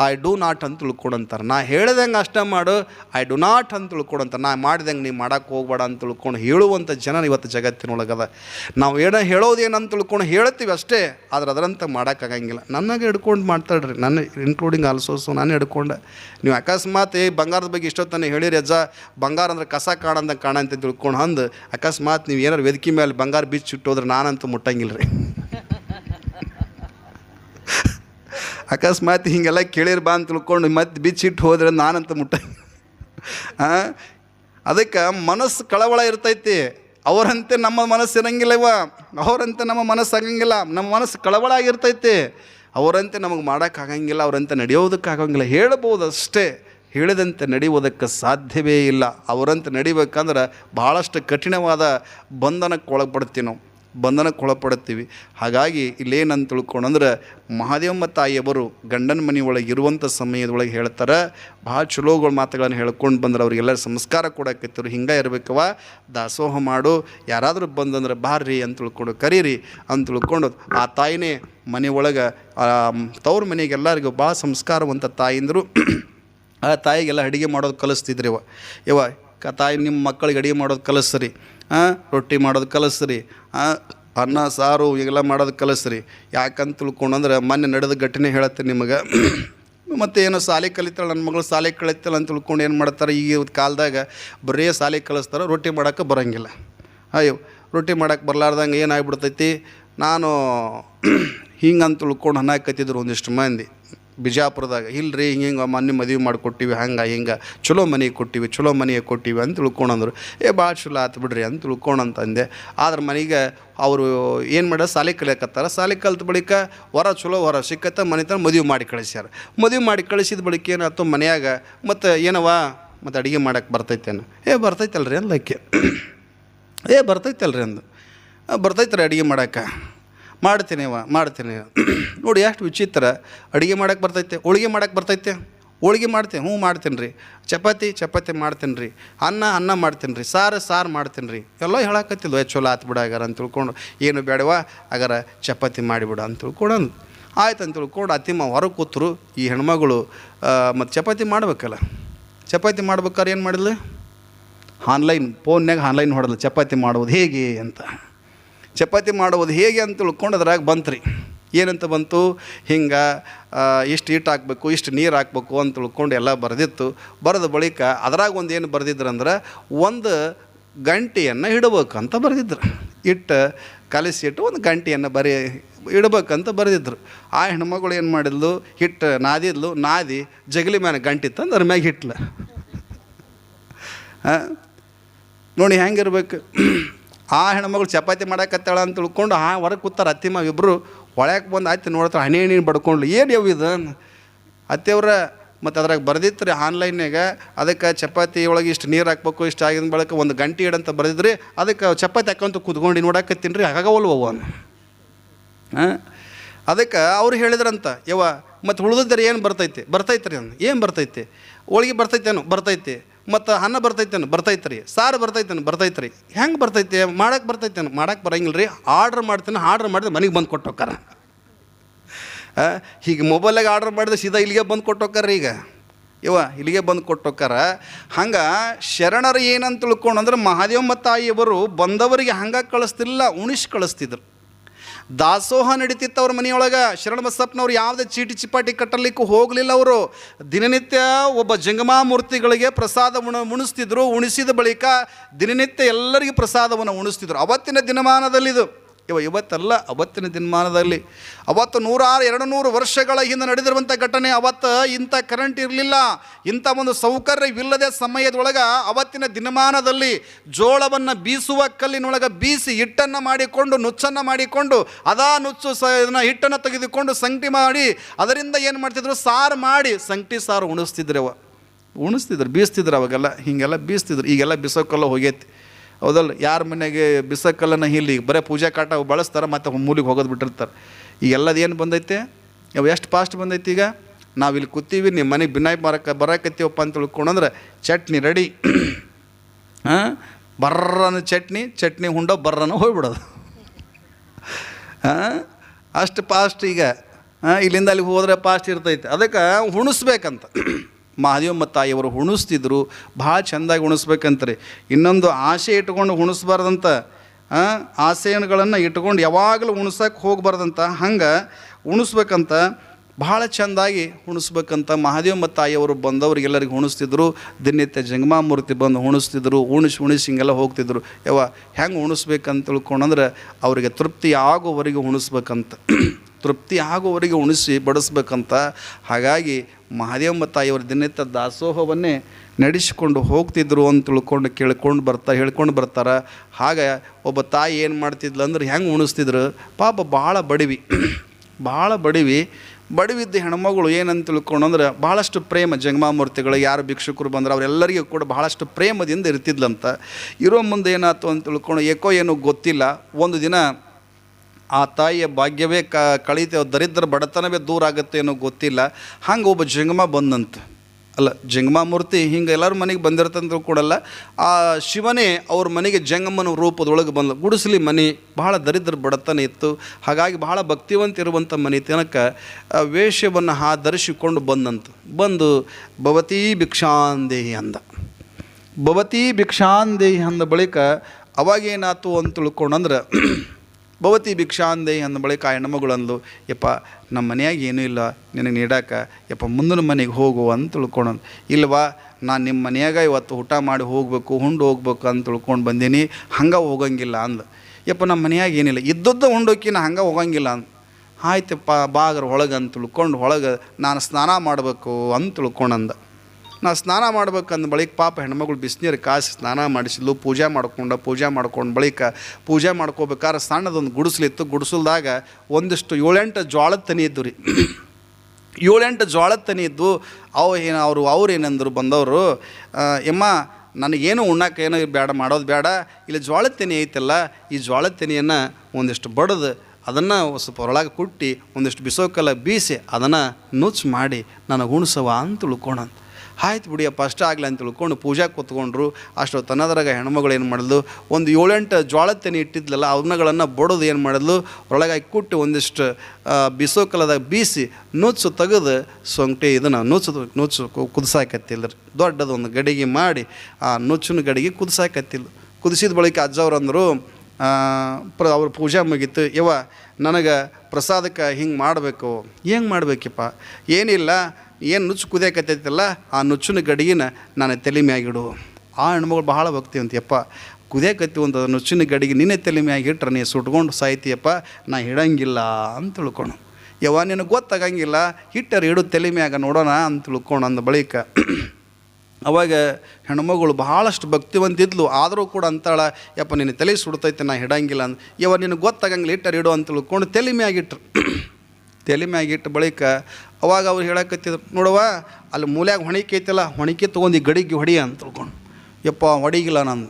I do not ಅಂತ ತಿಳ್ಕೊಡಂತಾರೆ. ನಾ ಹೇಳ್ದಂಗೆ ಅಷ್ಟೇ ಮಾಡು ಐ ಡು ನಾಟ್ ಅಂತ ತಿಳ್ಕೊಡಂತಾರೆ. ನಾ ಮಾಡ್ದಂಗೆ ನೀವು ಮಾಡೋಕ್ಕೆ ಹೋಗ್ಬೇಡ ಅಂತ ತಿಳ್ಕೊಂಡು ಹೇಳುವಂಥ ಜನ ಇವತ್ತು ಜಗತ್ತಿನೊಳಗದ. ನಾವು ಏನೋ ಹೇಳೋದೇನಂತ ತಿಳ್ಕೊಂಡು ಹೇಳ್ತೀವಿ ಅಷ್ಟೇ, ಆದ್ರೆ ಅದರಂತ ಮಾಡೋಕ್ಕಾಗಂಗಿಲ್ಲ ನನಗೆ ಹಿಡ್ಕೊಂಡು ಮಾಡ್ತಾಳ್ರಿ. ನನ್ನ ಇನ್ಕ್ಲೂಡಿಂಗ್ ಆಲ್ಸೋ ಸೊ ನಾನು ಹಿಡ್ಕೊಂಡೆ. ನೀವು ಅಕಸ್ಮಾತ್, ಏ, ಬಂಗಾರದ ಬಗ್ಗೆ ಇಷ್ಟೊತ್ತನೇ ಹೇಳಿರಿ ಅಜ್ಜ. ಬಂಗಾರ ಅಂದ್ರೆ ಕಸ ಕಾಣಂದಂಗೆ ಕಾಣ ಅಂತ ತಿಳ್ಕೊಂಡು ಅಂದು, ಅಕಸ್ಮಾತ್ ನೀವು ಏನಾರು ವೇದಿಕೆ ಮೇಲೆ ಬಂಗಾರ ಬಿಚ್ಚಿಟ್ಟೋದ್ರೆ ನಾನಂತೂ ಮುಟ್ಟಂಗಿಲ್ಲ ರೀ ಅಕಸ್ಮಾತ್ ಹೀಗೆಲ್ಲ ಕೇಳಿರ್ ಬಾ ಅಂತ ತಿಳ್ಕೊಂಡು ಮತ್ತೆ ಬಿಚ್ಚಿಟ್ಟು ಹೋದ್ರೆ ನಾನಂತ ಮುಟ್ಟ. ಅದಕ್ಕೆ ಮನಸ್ಸು ಕಳವಳ ಇರ್ತೈತಿ. ಅವರಂತೆ ನಮ್ಮ ಮನಸ್ಸು ಇರಂಗಿಲ್ಲ ಇವ. ಅವರಂತೆ ನಮ್ಮ ಮನಸ್ಸು ಆಗಂಗಿಲ್ಲ. ನಮ್ಮ ಮನಸ್ಸು ಕಳವಳ ಆಗಿರ್ತೈತಿ. ಅವರಂತೆ ನಮಗೆ ಮಾಡೋಕ್ಕಾಗಂಗಿಲ್ಲ ಅವರಂತೆ ನಡೆಯೋದಕ್ಕಾಗಂಗಿಲ್ಲ ಹೇಳ್ಬೋದು ಅಷ್ಟೇ. ಹೇಳಿದಂತೆ ನಡೆಯುವುದಕ್ಕೆ ಸಾಧ್ಯವೇ ಇಲ್ಲ. ಅವರಂತೆ ನಡಿಬೇಕಂದ್ರೆ ಭಾಳಷ್ಟು ಕಠಿಣವಾದ ಬಂಧನಕ್ಕೆ ಒಳಪಡ್ತೀವಿ ನಾವು. ಬಂಧನಕ್ಕೆ ಒಳಪಡುತ್ತೀವಿ. ಹಾಗಾಗಿ ಇಲ್ಲೇನಂತ ತಿಳ್ಕೊಂಡಂದ್ರೆ ಮಹಾದೇವಮ್ಮ ತಾಯಿಯವರು ಗಂಡನ ಮನೆ ಒಳಗೆ ಇರುವಂಥ ಸಮಯದೊಳಗೆ ಹೇಳ್ತಾರೆ. ಭಾಳ ಚಲೋಗಳ ಮಾತುಗಳನ್ನು ಹೇಳ್ಕೊಂಡು ಬಂದ್ರೆ ಅವ್ರಿಗೆಲ್ಲರೂ ಸಂಸ್ಕಾರ ಕೊಡಕತ್ತಿರು ಹಿಂಗೆ ಇರಬೇಕವ ದಾಸೋಹ ಮಾಡು, ಯಾರಾದರೂ ಬಂದಂದ್ರೆ ಬಾರ್ರಿ ಅಂತ ತಿಳ್ಕೊಂಡು, ಕರೀರಿ ಅಂತ ತಿಳ್ಕೊಂಡು ಆ ತಾಯಿನೇ ಮನೆ ಒಳಗೆ ತವ್ರ ಮನೆಗೆಲ್ಲರಿಗೂ ಭಾಳ ಸಂಸ್ಕಾರವಂತ ತಾಯಿಂದರು. ಆ ತಾಯಿಗೆಲ್ಲ ಅಡುಗೆ ಮಾಡೋದು ಕಲಿಸ್ತಿದ್ರಿ ಇವ ಇವ ಕ ತಾಯಿ ನಿಮ್ಮ ಮಕ್ಕಳಿಗೆ ಅಡುಗೆ ಮಾಡೋದು ಕಲಿಸ್ರಿ. ರೊಟ್ಟಿ ಮಾಡೋದು ಕಲಿಸ್ರಿ. ಅನ್ನ, ಸಾರು ಈಗೆಲ್ಲ ಮಾಡೋದು ಕಲಿಸ್ರಿ. ಯಾಕಂತ ತಿಳ್ಕೊಂಡಂದ್ರೆ ಮೊನ್ನೆ ನಡೆದ ಘಟನೆ ಹೇಳತ್ತೆ ನಿಮಗೆ. ಮತ್ತು ಏನೋ ಶಾಲೆ ಕಲಿತಾಳೆ, ನನ್ನ ಮಗಳು ಶಾಲೆ ಕಲಿತಾಳೆ ಅಂತ ತಿಳ್ಕೊಂಡು ಏನು ಮಾಡ್ತಾರೆ ಈಗ ಕಾಲದಾಗ, ಬರೀ ಶಾಲೆ ಕಲಿಸ್ತಾರೆ, ರೊಟ್ಟಿ ಮಾಡೋಕೆ ಬರೋಂಗಿಲ್ಲ. ಅಯ್ಯೋ, ರೊಟ್ಟಿ ಮಾಡೋಕೆ ಬರಲಾರ್ದಂಗೆ ಏನಾಗ್ಬಿಡ್ತೈತಿ? ನಾನು ಹಿಂಗೆ ಅಂತ ತಿಳ್ಕೊಂಡು ಕತ್ತಿದ್ರು ಒಂದಿಷ್ಟು ಮಂದಿ. ಬಿಜಾಪುರದಾಗ ಇಲ್ರಿ ಹಿಂಗೆ ಹಿಂಗೆ ಮೊನ್ನೆ ಮದುವೆ ಮಾಡಿಕೊಟ್ಟಿವಿ ಹಂಗೆ ಹಿಂಗೆ ಚಲೋ ಮನೆಗೆ ಕೊಟ್ಟಿವಿ ಚಲೋ ಮನೆಗೆ ಕೊಟ್ಟಿವಿ ಅಂತ ತಿಳ್ಕೊಂಡಂದ್ರು. ಏ ಭಾಳ ಚಲೋ ಆತು ಬಿಡ್ರಿ ಅಂತ ತಿಳ್ಕೊಂಡಂತಂದೆ. ಆದ್ರೆ ಮನೆಗೆ ಅವರು ಏನು ಮಾಡ್ಯಾರ ಸಾಲಿ ಕಲಿಯಕತ್ತಾರ. ಸಾಲಿ ಕಲ್ತ ಬಳಿಕ ವರ ಚಲೋ ವರ ಸಿಕ್ಕತ್ತ ಮನೆ ತನಕ ಮದುವೆ ಮಾಡಿ ಕಳಿಸ್ಯಾರ. ಮದುವೆ ಮಾಡಿ ಕಳಿಸಿದ ಬಳಿಕ ಏನಾಯ್ತು ಮನೆಯಾಗ ಮತ್ತು ಏನವ ಮತ್ತು ಅಡುಗೆ ಮಾಡಕ್ಕೆ ಬರ್ತೈತೇನು? ಏ ಬರ್ತೈತಲ್ರಿ ಅಲ್ಲಕ್ಕೆ ಏ ಬರ್ತೈತಲ್ರಿ ಅಂದು. "ಆ, ಬರ್ತೈತ್ರಿ ಅಡುಗೆ ಮಾಡಕ್ಕೆ ಮಾಡ್ತೀನಿ ಅವ ಮಾಡ್ತೀನಿ. ನೋಡಿ, ಎಷ್ಟು ವಿಚಿತ್ರ. ಅಡುಗೆ ಮಾಡಕ್ಕೆ ಬರ್ತೈತೆ. ಹೋಳಿಗೆ ಮಾಡಕ್ಕೆ ಬರ್ತೈತೆ. ಹೋಳಿಗೆ ಮಾಡ್ತೀನಿ. ಹ್ಞೂ ಮಾಡ್ತೀನಿ ರೀ ಚಪಾತಿ ಚಪಾತಿ ಮಾಡ್ತೀನಿ ರೀ ಅನ್ನ ಅನ್ನ ಮಾಡ್ತೀನಿ ರೀ ಸಾರು ಸಾರು ಮಾಡ್ತೀನಿ ರೀ ಎಲ್ಲೋ ಹೇಳಕತ್ತಿದ್ವು ಏ, ಚಲೋ ಆತು ಬಿಡ ಆಗಾರ ಅಂತ ತಿಳ್ಕೊಂಡು. ಏನು ಬೇಡವ ಆಗಾರ ಚಪಾತಿ ಮಾಡಿಬಿಡ ಅಂತ ತಿಳ್ಕೊಂಡು. ಆಯ್ತು ಅಂತ ತಿಳ್ಕೊಂಡು ಅತ್ತಿಮ್ಮ ಹೊರಗೆ ಕೂತರು. ಈ ಹೆಣ್ಮಗಳು ಮತ್ತು ಚಪಾತಿ ಮಾಡ್ಬೇಕಲ್ಲ. ಚಪಾತಿ ಮಾಡ್ಬೇಕಾದ್ರೆ ಏನು ಮಾಡಿದ್ಲು? ಆನ್ಲೈನ್ ಫೋನ್ನಾಗ ಆನ್ಲೈನ್ ಹೊಡೆದ್ಲು. ಚಪಾತಿ ಮಾಡೋದು ಹೇಗೆ ಅಂತ. ಚಪಾತಿ ಮಾಡುವುದು ಹೇಗೆ ಅಂತ ತಿಳ್ಕೊಂಡು ಅದ್ರಾಗ ಬಂತ್ರಿ. ಏನಂತ ಬಂತು? ಹಿಂಗೆ ಇಷ್ಟು ಹಿಟ್ಟು ಹಾಕ್ಬೇಕು, ಇಷ್ಟು ನೀರು ಹಾಕ್ಬೇಕು ಅಂತ ತಿಳ್ಕೊಂಡು ಎಲ್ಲ ಬರೆದಿತ್ತು. ಬರೆದ ಬಳಿಕ ಅದ್ರಾಗ ಒಂದು ಏನು ಬರೆದಿದ್ರು ಅಂದ್ರೆ ಒಂದು ಗಂಟೆಯನ್ನು ಇಡಬೇಕು ಅಂತ ಬರೆದಿದ್ರು. ಇಟ್ಟು, ಕಲಿಸಿಟ್ಟು ಒಂದು ಗಂಟೆಯನ್ನು ಬರೀ, ಇಡಬೇಕಂತ ಬರೆದಿದ್ರು. ಆ ಹೆಣ್ಮಗಳು ಏನು ಮಾಡಿದ್ಲು? ಹಿಟ್ಟು ನಾದಿದ್ಲು, ನಾದಿ ಜಗಲಿ ಮ್ಯಾನ ಗಂಟೆ ತಂದು ಅದ್ರ ಮ್ಯಾಗ ಹಿಟ್ಲ. ನೋಡಿ ಹೆಂಗಿರ್ಬೇಕು. ಆ ಹೆಣ್ಮಗಳು ಚಪಾತಿ ಮಾಡಕತ್ತಾಳ ಅಂತ ತಿಳ್ಕೊಂಡು ಆ ಹೊರಗೆ ಕೂತಾರೆ ಅತ್ತಿಮ್ಮ ಇಬ್ಬರು ಒಳಗೆ ಬಂದು ಆಯ್ತು ನೋಡ್ತಾರೆ ಹನಿ ಹಣ್ಣಿನ ಬಡ್ಕೊಂಡ್ಲು ಏನು ಯಾವ ಇದು? ಅತ್ತೆಯವ್ರ ಮತ್ತು ಅದ್ರಾಗ ಬರ್ದಿತ್ತು ರೀ ಆನ್ಲೈನ್ಯಾಗ ಅದಕ್ಕೆ ಚಪಾತಿ ಒಳಗೆ ಇಷ್ಟು ನೀರು ಹಾಕ್ಬೇಕು, ಇಷ್ಟು ಆಗಿದ ಬಳಿಕ ಒಂದು ಗಂಟೆ ಇಡಂತ ಬರೆದಿದ್ರಿ. ಅದಕ್ಕೆ ಚಪಾತಿ ಹಾಕೊಂತ ಕೂತ್ಕೊಂಡು ನೋಡಾಕತ್ತೀನಿ ರೀ ಹಾಗಾಗವಲ್ವ ಅವನು ಹಾಂ? ಅದಕ್ಕೆ ಅವ್ರು ಹೇಳಿದ್ರಂತ, ಯವ್ವ ಮತ್ತು ಉಳಿದಿದ್ದರೆ ಏನು ಬರ್ತೈತೆ? ಬರ್ತೈತೆ ರೀ ಅಂದ್. ಏನು ಬರ್ತೈತೆ? ಹೋಳಿಗೆ ಬರ್ತೈತೇನು? ಬರ್ತೈತೆ. ಮತ್ತು ಅನ್ನ ಬರ್ತೈತೇನು? ಬರ್ತೈತೆ ರೀ ಸಾರು ಬರ್ತೈತೇನು? ಬರ್ತೈತೆ ರೀ ಹೆಂಗೆ ಬರ್ತೈತೆ? ಮಾಡಕ್ಕೆ ಬರ್ತೈತೇನು? ಮಾಡಕ್ಕೆ ಬರೋಂಗಿಲ್ಲ ರೀ ಆರ್ಡ್ರ್ ಮಾಡ್ತೇನೆ, ಆರ್ಡ್ರ್ ಮಾಡಿದ್ರೆ ಮನೆಗೆ ಬಂದು ಕೊಟ್ಟು ಹೀಗೆ ಮೊಬೈಲಾಗ ಆರ್ಡ್ರ್ ಮಾಡಿದ್ರೆ ಸೀದಾ ಇಲ್ಲಿಗೆ ಬಂದು ಕೊಟ್ಟು ಈಗ. ಇವ, ಇಲ್ಲಿಗೆ ಬಂದು ಕೊಟ್ಟು ಹಂಗೆ ಶರಣರು ಏನಂತ ತಿಳ್ಕೊಂಡು ಅಂದ್ರೆ ಮಹಾದೇವ ತಾಯಿಯವರು ಬಂದವರಿಗೆ ಹಂಗೆ ಕಳಿಸ್ತಿಲ್ಲ ಉಣಿಸಿ ಕಳಿಸ್ತಿದ್ರು. ದಾಸೋಹ ನಡೀತಿತ್ತು ಅವ್ರ ಮನೆಯೊಳಗೆ. ಶರಣ ಬಸಪ್ಪನವ್ರು ಯಾವುದೇ ಚೀಟಿ ಚಿಪಾಟಿ ಕಟ್ಟಲಿಕ್ಕೂ ಹೋಗಲಿಲ್ಲ ಅವರು. ದಿನನಿತ್ಯ ಒಬ್ಬ ಜಂಗಮಾ ಮೂರ್ತಿಗಳಿಗೆ ಪ್ರಸಾದ ಉಣ, ಉಣಿಸ್ತಿದ್ರು. ಉಣಿಸಿದ ಬಳಿಕ ದಿನನಿತ್ಯ ಎಲ್ಲರಿಗೂ ಪ್ರಸಾದವನ್ನು ಉಣಿಸ್ತಿದ್ರು. ಅವತ್ತಿನ ದಿನಮಾನದಲ್ಲಿದು. ಇವ ಇವತ್ತಲ್ಲ, ಅವತ್ತಿನ ದಿನಮಾನದಲ್ಲಿ. ಅವತ್ತು ನೂರಾರು, ಎರಡು ನೂರು ವರ್ಷಗಳ ಹಿಂದೆ ನಡೆದಿರುವಂಥ ಘಟನೆ ಅವತ್ತು ಇಂಥ ಕರೆಂಟ್ ಇರಲಿಲ್ಲ. ಇಂಥ ಒಂದು ಸೌಕರ್ಯವಿಲ್ಲದೆ ಸಮಯದೊಳಗೆ ಅವತ್ತಿನ ದಿನಮಾನದಲ್ಲಿ ಜೋಳವನ್ನು ಬೀಸುವ ಕಲ್ಲಿನೊಳಗೆ ಬೀಸಿ ಹಿಟ್ಟನ್ನು ಮಾಡಿಕೊಂಡು, ನುಚ್ಚನ್ನು ಮಾಡಿಕೊಂಡು, ಅದಾ ನುಚ್ಚು ಸ, ಇದನ್ನು ಹಿಟ್ಟನ್ನು ತೆಗೆದುಕೊಂಡು ಸಂಗಟಿ ಮಾಡಿ, ಅದರಿಂದ ಏನು ಮಾಡ್ತಿದ್ರು? ಸಾರು ಮಾಡಿ ಸಂಗಟಿ ಸಾರು ಉಣಿಸ್ತಿದ್ರು ಅವ. ಉಣಿಸ್ತಿದ್ರು, ಬೀಸ್ತಿದ್ರು ಅವಾಗೆಲ್ಲ, ಹೀಗೆಲ್ಲ ಬೀಸ್ತಿದ್ರು. ಈಗೆಲ್ಲ ಬಿಸೋಕಲ್ಲ ಹೋಗೈತಿ. ಹೌದಲ್ಲ, ಯಾರ ಮನೆಗೆ ಬಿಸಕಲ್ಲನ ಇಲ್ಲಿ ಬರೀ ಪೂಜೆ ಕಾಟ ಬಳಸ್ತಾರೆ, ಮತ್ತು ಮೂಲಿಗೆ ಹೋಗೋದು ಬಿಟ್ಟಿರ್ತಾರೆ. ಈಗ ಎಲ್ಲದು ಬಂದೈತೆ? ಅವು ಎಷ್ಟು ಫಾಸ್ಟ್ ಬಂದೈತಿ ಈಗ? ನಾವು ಇಲ್ಲಿ ಕೂತೀವಿ ನಿಮ್ಮ ಮನೆಗೆ ಬಿನ್ನಾಯಿ ಬರಕ್ಕೆ ಬರಕತ್ತೀವಪ್ಪ ಅಂತ ತಿಳ್ಕೊಂಡಂದ್ರೆ ಚಟ್ನಿ ರೆಡಿ. ಹಾಂ? ಬರ್ರನ ಚಟ್ನಿ ಚಟ್ನಿ ಹುಂಡ ಬರ್ರನ ಹೋಗ್ಬಿಡೋದು. ಹಾಂ? ಅಷ್ಟು ಫಾಸ್ಟ್ ಈಗ. ಇಲ್ಲಿಂದ ಅಲ್ಲಿಗೆ ಹೋದರೆ ಫಾಸ್ಟ್ ಇರ್ತೈತೆ. ಅದಕ್ಕೆ ಹುಣಿಸ್ಬೇಕಂತ. ಮಹಾದೇವಮ್ಮ ತಾಯಿಯವರು ಹುಣಿಸ್ತಿದ್ರು, ಭಾಳ ಚೆಂದಾಗಿ ಉಣಿಸ್ಬೇಕಂತಾರೆ ಇನ್ನೊಂದು ಆಸೆ ಇಟ್ಕೊಂಡು ಹುಣಿಸ್ಬಾರ್ದಂತ ಆಸೆಗಳನ್ನು ಇಟ್ಕೊಂಡು ಯಾವಾಗಲೂ ಉಣಿಸೋಕೆ ಹೋಗ್ಬಾರ್ದಂತ ಹಂಗೆ ಉಣಿಸ್ಬೇಕಂತ ಭಾಳ ಚೆಂದಾಗಿ ಉಣಿಸ್ಬೇಕಂತ ಮಹಾದೇವಮ್ಮ ತಾಯಿಯವರು ಬಂದವರಿಗೆಲ್ಲರಿಗೂ ಉಣಿಸ್ತಿದ್ರು ದಿನನಿತ್ಯ ಜಂಗಮಾಮೂರ್ತಿ ಬಂದು ಉಣಿಸ್ತಿದ್ರು ಉಣಿಸಿ ಉಣಿಸಿ ಹಿಂಗೆಲ್ಲ ಹೋಗ್ತಿದ್ರು. ಯಾವ ಹೆಂಗೆ ಉಣಿಸ್ಬೇಕಂತ ತಿಳ್ಕೊಂಡಂದ್ರೆ ಅವರಿಗೆ ತೃಪ್ತಿ ಆಗೋವರೆಗೆ ಉಣಿಸ್ಬೇಕಂತ ತೃಪ್ತಿ ಆಗೋವರಿಗೆ ಉಣಿಸಿ ಬಡಿಸ್ಬೇಕಂತ ಹಾಗಾಗಿ ಮಹಾದೇವಮ್ಮ ತಾಯಿಯವರ ದಿನನಿತ್ಯ ದಾಸೋಹವನ್ನೇ ನಡೆಸಿಕೊಂಡು ಹೋಗ್ತಿದ್ರು ಅಂತ ತಿಳ್ಕೊಂಡು ಕೇಳ್ಕೊಂಡು ಬರ್ತಾ ಹೇಳ್ಕೊಂಡು ಬರ್ತಾರೆ. ಹಾಗೆ ಒಬ್ಬ ತಾಯಿ ಏನು ಮಾಡ್ತಿದ್ಲು ಅಂದ್ರೆ ಹೆಂಗೆ ಉಣಿಸ್ತಿದ್ರು? ಪಾಪ ಭಾಳ ಬಡಿವಿ ಭಾಳ ಬಡಿವಿ, ಬಡವಿದ್ದ ಹೆಣ್ಮಗಳು ಏನಂತ ತಿಳ್ಕೊಂಡಂದ್ರೆ ಭಾಳಷ್ಟು ಪ್ರೇಮ ಜಂಗಮಾಮೂರ್ತಿಗಳು, ಯಾರು ಭಿಕ್ಷುಕರು ಬಂದ್ರೆ ಅವರೆಲ್ಲರಿಗೂ ಕೂಡ ಭಾಳಷ್ಟು ಪ್ರೇಮದಿಂದ ಇರ್ತಿದ್ಲಂತ. ಇರೋ ಮುಂದೆ ಏನಾಯ್ತು ಅಂತ ತಿಳ್ಕೊಂಡು, ಏಕೋ ಏನೋ ಗೊತ್ತಿಲ್ಲ. ಒಂದು ದಿನ ಆ ತಾಯಿಯ ಭಾಗ್ಯವೇ ಕ ಕಳೀತೆ ದರಿದ್ರ ಬಡತನವೇ ದೂರ ಆಗುತ್ತೆ ಅನ್ನೋ ಗೊತ್ತಿಲ್ಲ. ಹಂಗೆ ಒಬ್ಬ ಜಂಗಮ ಬಂದಂತ. ಅಲ್ಲ, ಜಂಗಮ ಮೂರ್ತಿ ಹಿಂಗೆ ಎಲ್ಲರ ಮನೆಗೆ ಬಂದಿರ್ತಂದ್ರೂ ಕೂಡಲ್ಲ ಆ ಶಿವನೇ ಅವ್ರ ಮನೆಗೆ ಜಂಗಮ್ಮನ ರೂಪದೊಳಗೆ ಬಂದ ಗುಡಿಸಲಿ ಮನೆ, ಬಹಳ ದರಿದ್ರ ಬಡತನ ಇತ್ತು. ಹಾಗಾಗಿ ಬಹಳ ಭಕ್ತಿವಂತ ಇರುವಂಥ ಮನೆ ತನಕ ವೇಷವನ್ನು ಹಾ ಧರಿಸಿಕೊಂಡು ಬಂದಂತ. ಬಂದು, ಭವತೀ ಭಿಕ್ಷಾಂದೇಹಿ ಅಂದ. ಭವತೀ ಭಿಕ್ಷಾಂದೇಹಿ ಅಂದ ಬಳಿಕ ಅವಾಗೇನಾಯ್ತು ಅಂತ ತಿಳ್ಕೊಂಡಂದ್ರೆ ಭವತಿ ಭಿಕ್ಷಾಂದೇ ಅಂದ ಬಳಿಕ ಆ ಹೆಣ್ಮಗಳು ಅಂದ್ಲು ಯಪ್ಪ, ನಮ್ಮ ಮನೆಯಾಗ ಏನೂ ಇಲ್ಲ, ನಿನಗೆ ನೀಡಾಕ, ಯಪ್ಪ, ಮುಂದಿನ ಮನೆಗೆ ಹೋಗು ಅಂತ ತಿಳ್ಕೊಂಡು ಇಲ್ವಾ, ನಾನು ನಿಮ್ಮ ಮನೆಯಾಗ ಇವತ್ತು ಊಟ ಮಾಡಿ ಹೋಗಬೇಕು, ಹುಂಡು ಹೋಗ್ಬೇಕು ಅಂತ ತಿಳ್ಕೊಂಡು ಬಂದೀನಿ, ಹಂಗೆ ಹೋಗಂಗಿಲ್ಲ ಅಂದ. ಯಪ್ಪ ನಮ್ಮ ಮನೆಯಾಗ ಏನಿಲ್ಲ, ಇದ್ದದ್ದು ಉಂಡೋಕಿ ನಾ ಹಂಗೆ ಹೋಗಂಗಿಲ್ಲ ಅಂದ. ಆಯ್ತಪ್ಪ, ಬಾಗ್ರ ಒಳಗೆ ಅಂತ ತಿಳ್ಕೊಂಡು, ಒಳಗೆ ನಾನು ಸ್ನಾನ ಮಾಡಬೇಕು ಅಂತ ತಿಳ್ಕೊಂಡಂದ. ನಾ ಸ್ನಾನ ಮಾಡ್ಬೇಕಂದ ಬಳಿಕ ಪಾಪ ಹೆಣ್ಮಗಳು ಬಿಸಿನೀರು ಕಾಸಿ ಸ್ನಾನ ಮಾಡಿಸಿದ್ಲು, ಪೂಜೆ ಮಾಡ್ಕೊಂಡು ಪೂಜೆ ಮಾಡ್ಕೊಂಡು ಬಳಿಕ ಪೂಜೆ ಮಾಡ್ಕೋಬೇಕಾದ್ರೆ ಸಣ್ಣದೊಂದು ಗುಡಿಸ್ಲಿತ್ತು. ಗುಡಿಸಲ್ದಾಗ ಒಂದಿಷ್ಟು ಏಳೆಂಟು ಜೋಳದ ತನಿ ಇದ್ದು ರೀ. ಏಳೆಂಟು ಜೋಳದ ತನಿ ಇದ್ದು ಅವು ಏನು ಅವರು, ಅವ್ರು ಏನಂದ್ರು ಬಂದವರು ಎಮ್ಮ, ನನಗೇನು ಉಣ್ಣಕ್ಕೆ ಏನೋ ಬೇಡ, ಮಾಡೋದು ಬೇಡ. ಇಲ್ಲಿ ಜೋಳದ ತೆನೆ ಐತಲ್ಲ, ಈ ಜೋಳದ ತೆನೆಯನ್ನು ಒಂದಿಷ್ಟು ಬಡ್ದು ಅದನ್ನು ಸ್ವಲ್ಪ ಹೊರಳಾಗ ಕುಟ್ಟಿ, ಒಂದಿಷ್ಟು ಬಿಸೋಕಲ್ಲ ಬೀಸಿ ಅದನ್ನು ನುಚ್ಚು ಮಾಡಿ ನನಗೆ ಉಣಿಸವ ಅಂತ ತಿಳ್ಕೊಣ ಆಯ್ತು ಬಿಡಿಯಪ್ಪ ಅಷ್ಟೇ ಆಗಲಿ ಅಂತ ತಿಳ್ಕೊಂಡು ಪೂಜಾ ಕೂತ್ಕೊಂಡ್ರು. ಅಷ್ಟು ತನ್ನದ್ರಾಗ ಹೆಣ್ಮಗಳು ಏನು ಮಾಡಿದ್ಲು? ಒಂದು ಏಳೆಂಟು ಜೋಳದ ತೆನೆ ಇಟ್ಟಿದ್ಲಲ್ಲ ಅವನ್ನಗಳನ್ನು ಬಡೋದು ಏನು ಮಾಡಿದ್ಲು? ಒಳಗಾಗಿ ಕುಟ್ಟಿ ಒಂದಿಷ್ಟು ಬಿಸೋ ಕಲದಾಗ ಬೀಸಿ ನುಚ್ಚು ತೆಗೆದು ಸೊಂಟೆ ಇದನ್ನು ನುಚ್ಚು ನುಚ್ಚು ಕುದಿಸಾಕತ್ತಿಲ್ಲ ದೊಡ್ಡದು ಒಂದು ಗಡಿಗೆ ಮಾಡಿ ಆ ನುಚ್ಚಿನ ಗಡಿಗೆ ಕುದಿಸಾಕತ್ತಿಲ್ಲ ಕುದಿಸಿದ ಬಳಿಕ ಅಜ್ಜವ್ರು ಅಂದರು ಪ್ರ, ಅವ್ರ ಪೂಜೆ ಮುಗೀತು. ಇವ ನನಗೆ ಪ್ರಸಾದಕ್ಕೆ ಹಿಂಗೆ ಮಾಡಬೇಕು. ಹೆಂಗೆ ಮಾಡಬೇಕಪ್ಪ? ಏನಿಲ್ಲ ಏನು ನುಚ್ಚು ಕುದಿಯಕತ್ತೈತಲ್ಲ, ಆ ನುಚ್ಚಿನ ಗಡಿಗಿನ ನಾನು ತಲೆ ಆ ಹೆಣ್ಮಗಳು ಬಹಳ ಭಕ್ತಿ ಅಂತೀಯಪ್ಪ ಕುದಿಯಕತ್ತಿ ಒಂದು ನುಚ್ಚಿನ ಗಡಿಗೆ ನಿನ್ನೆ ತಲೆ ಮ್ಯಾಗ ಇಟ್ರೆ ನೀ ಸುಟ್ಕೊಂಡು ಸಾಯ್ತೀಯಪ್ಪ, ನಾ ಇಡಂಗಿಲ್ಲ ಅಂತ ತಿಳ್ಕೊಳು ಯವ್ವ, ನಿನಗೆ ಗೊತ್ತಾಗಂಗಿಲ್ಲ, ಹಿಟ್ಟರು ಇಡು ತಲೆ ಮ್ಯಾಗ ನೋಡೋಣ ಅಂತ ತಿಳ್ಕೊಂಡು ಅಂದ ಬಳಿಕ. ಅವಾಗ ಹೆಣ್ಮಗಳು ಭಾಳಷ್ಟು ಭಕ್ತಿವಂತಿದ್ಲು, ಆದರೂ ಕೂಡ ಅಂತಾಳ, ಯಪ್ಪ, ನಿನ್ನ ತಲೆ ಸುಡ್ತೈತೆ, ನಾ ಹಿಡಂಗಿಲ್ಲ ಅಂತ ಯವ ನಿನಗೆ ಗೊತ್ತಾಗಂಗಿಲ್ಲ ಇಟ್ಟರು ಇಡು ಅಂತ ತಿಳ್ಕೊಂಡು ತಲೆ ತಲೆ ಮ್ಯಾಗಿಟ್ಟ ಬಳಿಕ ಅವಾಗ ಅವ್ರು ಹೇಳಕತ್ತಿದ್ರು, ನೋಡುವ, ಅಲ್ಲಿ ಮೂಲ್ಯಾಗ ಹೊಣಿಕೆ ಐತಲ್ಲ, ಹೊಣಿಕೆ ತೊಗೊಂಡು ಈ ಗಡಿಗೆ ಹೊಡಿ ಅಂತ ತಿಳ್ಕೊಂಡು, ಯಪ್ಪ, ಹೊಡಿಗಿಲ್ಲ ನಾನು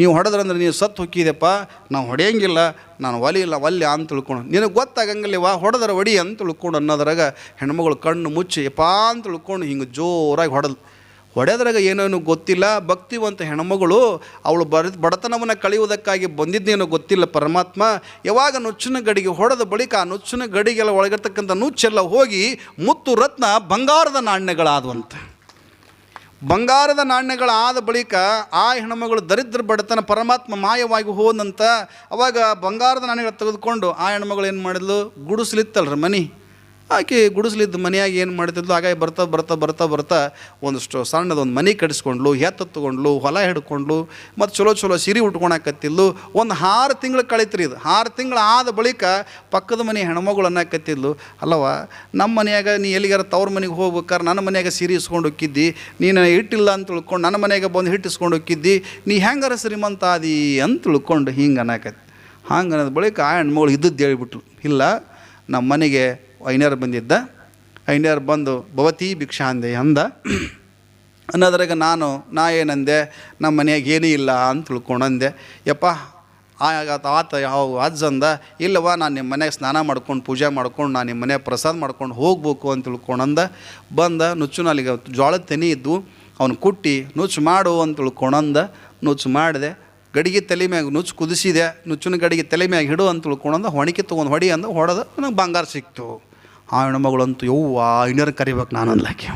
ನೀವು ಹೊಡೆದ್ರಂದ್ರೆ ನೀವು ಸತ್ತು ಹೊಕ್ಕಿದೆಪ್ಪ ನಾವು ಹೊಡೆಯಂಗಿಲ್ಲ, ನಾನು ಒಲಿ ಇಲ್ಲ ಒಲ್ಲೆ ಅಂತ ತಿಳ್ಕೊಂಡು, ನಿನಗೆ ಗೊತ್ತಾಗಂಗಿಲ್ಲವ ಹೊಡೆದ್ರೆ ಹೊಡಿ ಅಂತ ತಿಳ್ಕೊಂಡು ಅನ್ನೋದ್ರಾಗ ಹೆಣ್ಮಗಳು ಕಣ್ಣು ಮುಚ್ಚಿ, ಯಪ್ಪ ಅಂತ ತಿಳ್ಕೊಂಡು ಹಿಂಗೆ ಜೋರಾಗಿ ಹೊಡೆದು ಹೊಡೆದ್ರಾಗ ಏನೇನು ಗೊತ್ತಿಲ್ಲ, ಭಕ್ತಿವಂತ ಹೆಣ್ಮಗಳು ಅವಳು ಬರ ಬಡತನವನ್ನು ಕಳೆಯುವುದಕ್ಕಾಗಿ ಬಂದಿದ್ದೇನೋ ಗೊತ್ತಿಲ್ಲ ಪರಮಾತ್ಮ. ಯಾವಾಗ ನುಚ್ಚಿನ ಗಡಿಗೆ ಹೊಡೆದ ಬಳಿಕ ಆ ನುಚ್ಚಿನ ಗಡಿಗೆಲ್ಲ ಒಳಗಿರ್ತಕ್ಕಂಥ ನುಚ್ಚೆಲ್ಲ ಹೋಗಿ ಮುತ್ತು ರತ್ನ ಬಂಗಾರದ ನಾಣ್ಯಗಳಾದವಂತ. ಬಂಗಾರದ ನಾಣ್ಯಗಳಾದ ಬಳಿಕ ಆ ಹೆಣ್ಮಗಳು ದರಿದ್ರ ಬಡತನ ಪರಮಾತ್ಮ ಮಾಯವಾಗಿ ಹೋದಂತ, ಅವಾಗ ಬಂಗಾರದ ನಾಣ್ಯಗಳು ತೆಗೆದುಕೊಂಡು ಆ ಹೆಣ್ಮಗಳು ಏನು ಮಾಡಿದ್ಲು? ಗುಡಿಸ್ಲಿತ್ತಲ್ರಿ ಮನಿ. ಆಕೆ ಗುಡಿಸ್ಲಿದ್ದ ಮನೆಯಾಗ ಏನು ಮಾಡ್ತಿದ್ಲು? ಹಾಗಾಗಿ ಬರ್ತಾ ಬರ್ತಾ ಬರ್ತಾ ಬರ್ತಾ ಒಂದಷ್ಟು ಸಣ್ಣದೊಂದು ಮನೆ ಕಟ್ಟಿಸ್ಕೊಂಡ್ಲು ಎತ್ತ ತಗೊಂಡ್ಲು ಹೊಲ ಹಿಡ್ಕೊಂಡ್ಲು, ಮತ್ತು ಚಲೋ ಚಲೋ ಸಿರಿ ಉಟ್ಕೊಳಕತ್ತಿದ್ಲು ಒಂದು ಆರು ತಿಂಗಳು ಕಳೀತ್ರಿ ಇದು. ಆರು ತಿಂಗಳು ಆದ ಬಳಿಕ ಪಕ್ಕದ ಮನೆ ಹೆಣ್ಮಗಳು ಕತ್ತಿದ್ಲು ಅಲ್ಲವ ನಮ್ಮ ಮನೆಯಾಗ ನೀ ಎಲ್ಲಿಗಾರ ತವ್ರ ಮನೆಗೆ ಹೋಗ್ಬೇಕಾರೆ, ನನ್ನ ಮನೆಯಾಗ ಸೀರೆ ಇಸ್ಕೊಂಡು ಹೋಗಿದ್ದಿ ನೀನು ಹಿಟ್ಟಿಲ್ಲ ಅಂತ ತಿಳ್ಕೊಂಡು ನನ್ನ ಮನೆಯಾಗ ಬಂದು ಹಿಟ್ಟು ಇಸ್ಕೊಂಡು ಹೋಗಿದ್ದಿ ನೀ ಹೆಂಗಾರ ಶ್ರೀಮಂತ ಆದಿ ಅಂತ ತಿಳ್ಕೊಂಡು ಹಿಂಗೆ ಅನ್ನಕತ್ತಿ. ಹಂಗೆ ಅನ್ನೋದು ಬಳಿಕ ಆ ಹೆಣ್ಮಗಳು ಇದ್ದದ್ದು ಹೇಳಿಬಿಟ್ಲು. ಇಲ್ಲ ನಮ್ಮ ಮನೆಗೆ ಐನ್ಯಾರು ಬಂದಿದ್ದ. ಐನೇರು ಬಂದು, ಭವತಿ ಭಿಕ್ಷಾ ಅಂದೆ. ಅಂದ ಅನ್ನೋದ್ರಾಗ ನಾನು, ನಾ ಏನಂದೆ, ನಮ್ಮ ಮನೆಯಾಗ ಏನೂ ಇಲ್ಲ ಅಂತ ತಿಳ್ಕೊಂಡಂದೆ. ಯಪ್ಪ ಆಗ ಆತ ಯಾವ ಅಜ್ಜ ಅಂದ ಇಲ್ಲವ ನಾನು ನಿಮ್ಮ ಮನೆಗೆ ಸ್ನಾನ ಮಾಡ್ಕೊಂಡು, ಪೂಜೆ ಮಾಡ್ಕೊಂಡು, ನಾನು ನಿಮ್ಮ ಮನೆಗೆ ಪ್ರಸಾದ ಮಾಡ್ಕೊಂಡು ಹೋಗ್ಬೇಕು ಅಂತ ತಿಳ್ಕೊಂಡಂದ. ಬಂದ ನುಚ್ಚು ಅಲ್ಲಿಗೆ ಜೋಳದ ತೆನಿ ಇದ್ದು, ಅವನು ಕುಟ್ಟಿ, ನುಚ್ಚು ಮಾಡು ಅಂತ ತಿಳ್ಕೊಂಡಂದ. ನುಚ್ಚು ಮಾಡಿದೆ, ಗಡಿಗೆ ತಲೆ ಮ್ಯಾಗ ನುಚ್ಚು ಕುದಿಸಿದೆ, ನುಚ್ಚಿನ ಗಡಿಗೆ ತಲೆ ಮ್ಯಾಗ ಹಿಡು ಅಂತ ತಿಳ್ಕೊಂಡಂದ, ಹೊಣಿಕೆ ತೊಗೊಂಡು ಹೊಡಿ ಅಂದ, ಹೊಡೆದು ನನಗೆ ಬಂಗಾರ ಸಿಕ್ತು. ಆ ಹೆಣ್ಮಗಳಂತೂ ಯವ್ವ ಐನರ್ ಕರಿಬೇಕು ನಾನು ಅನ್ಲಾಕೆ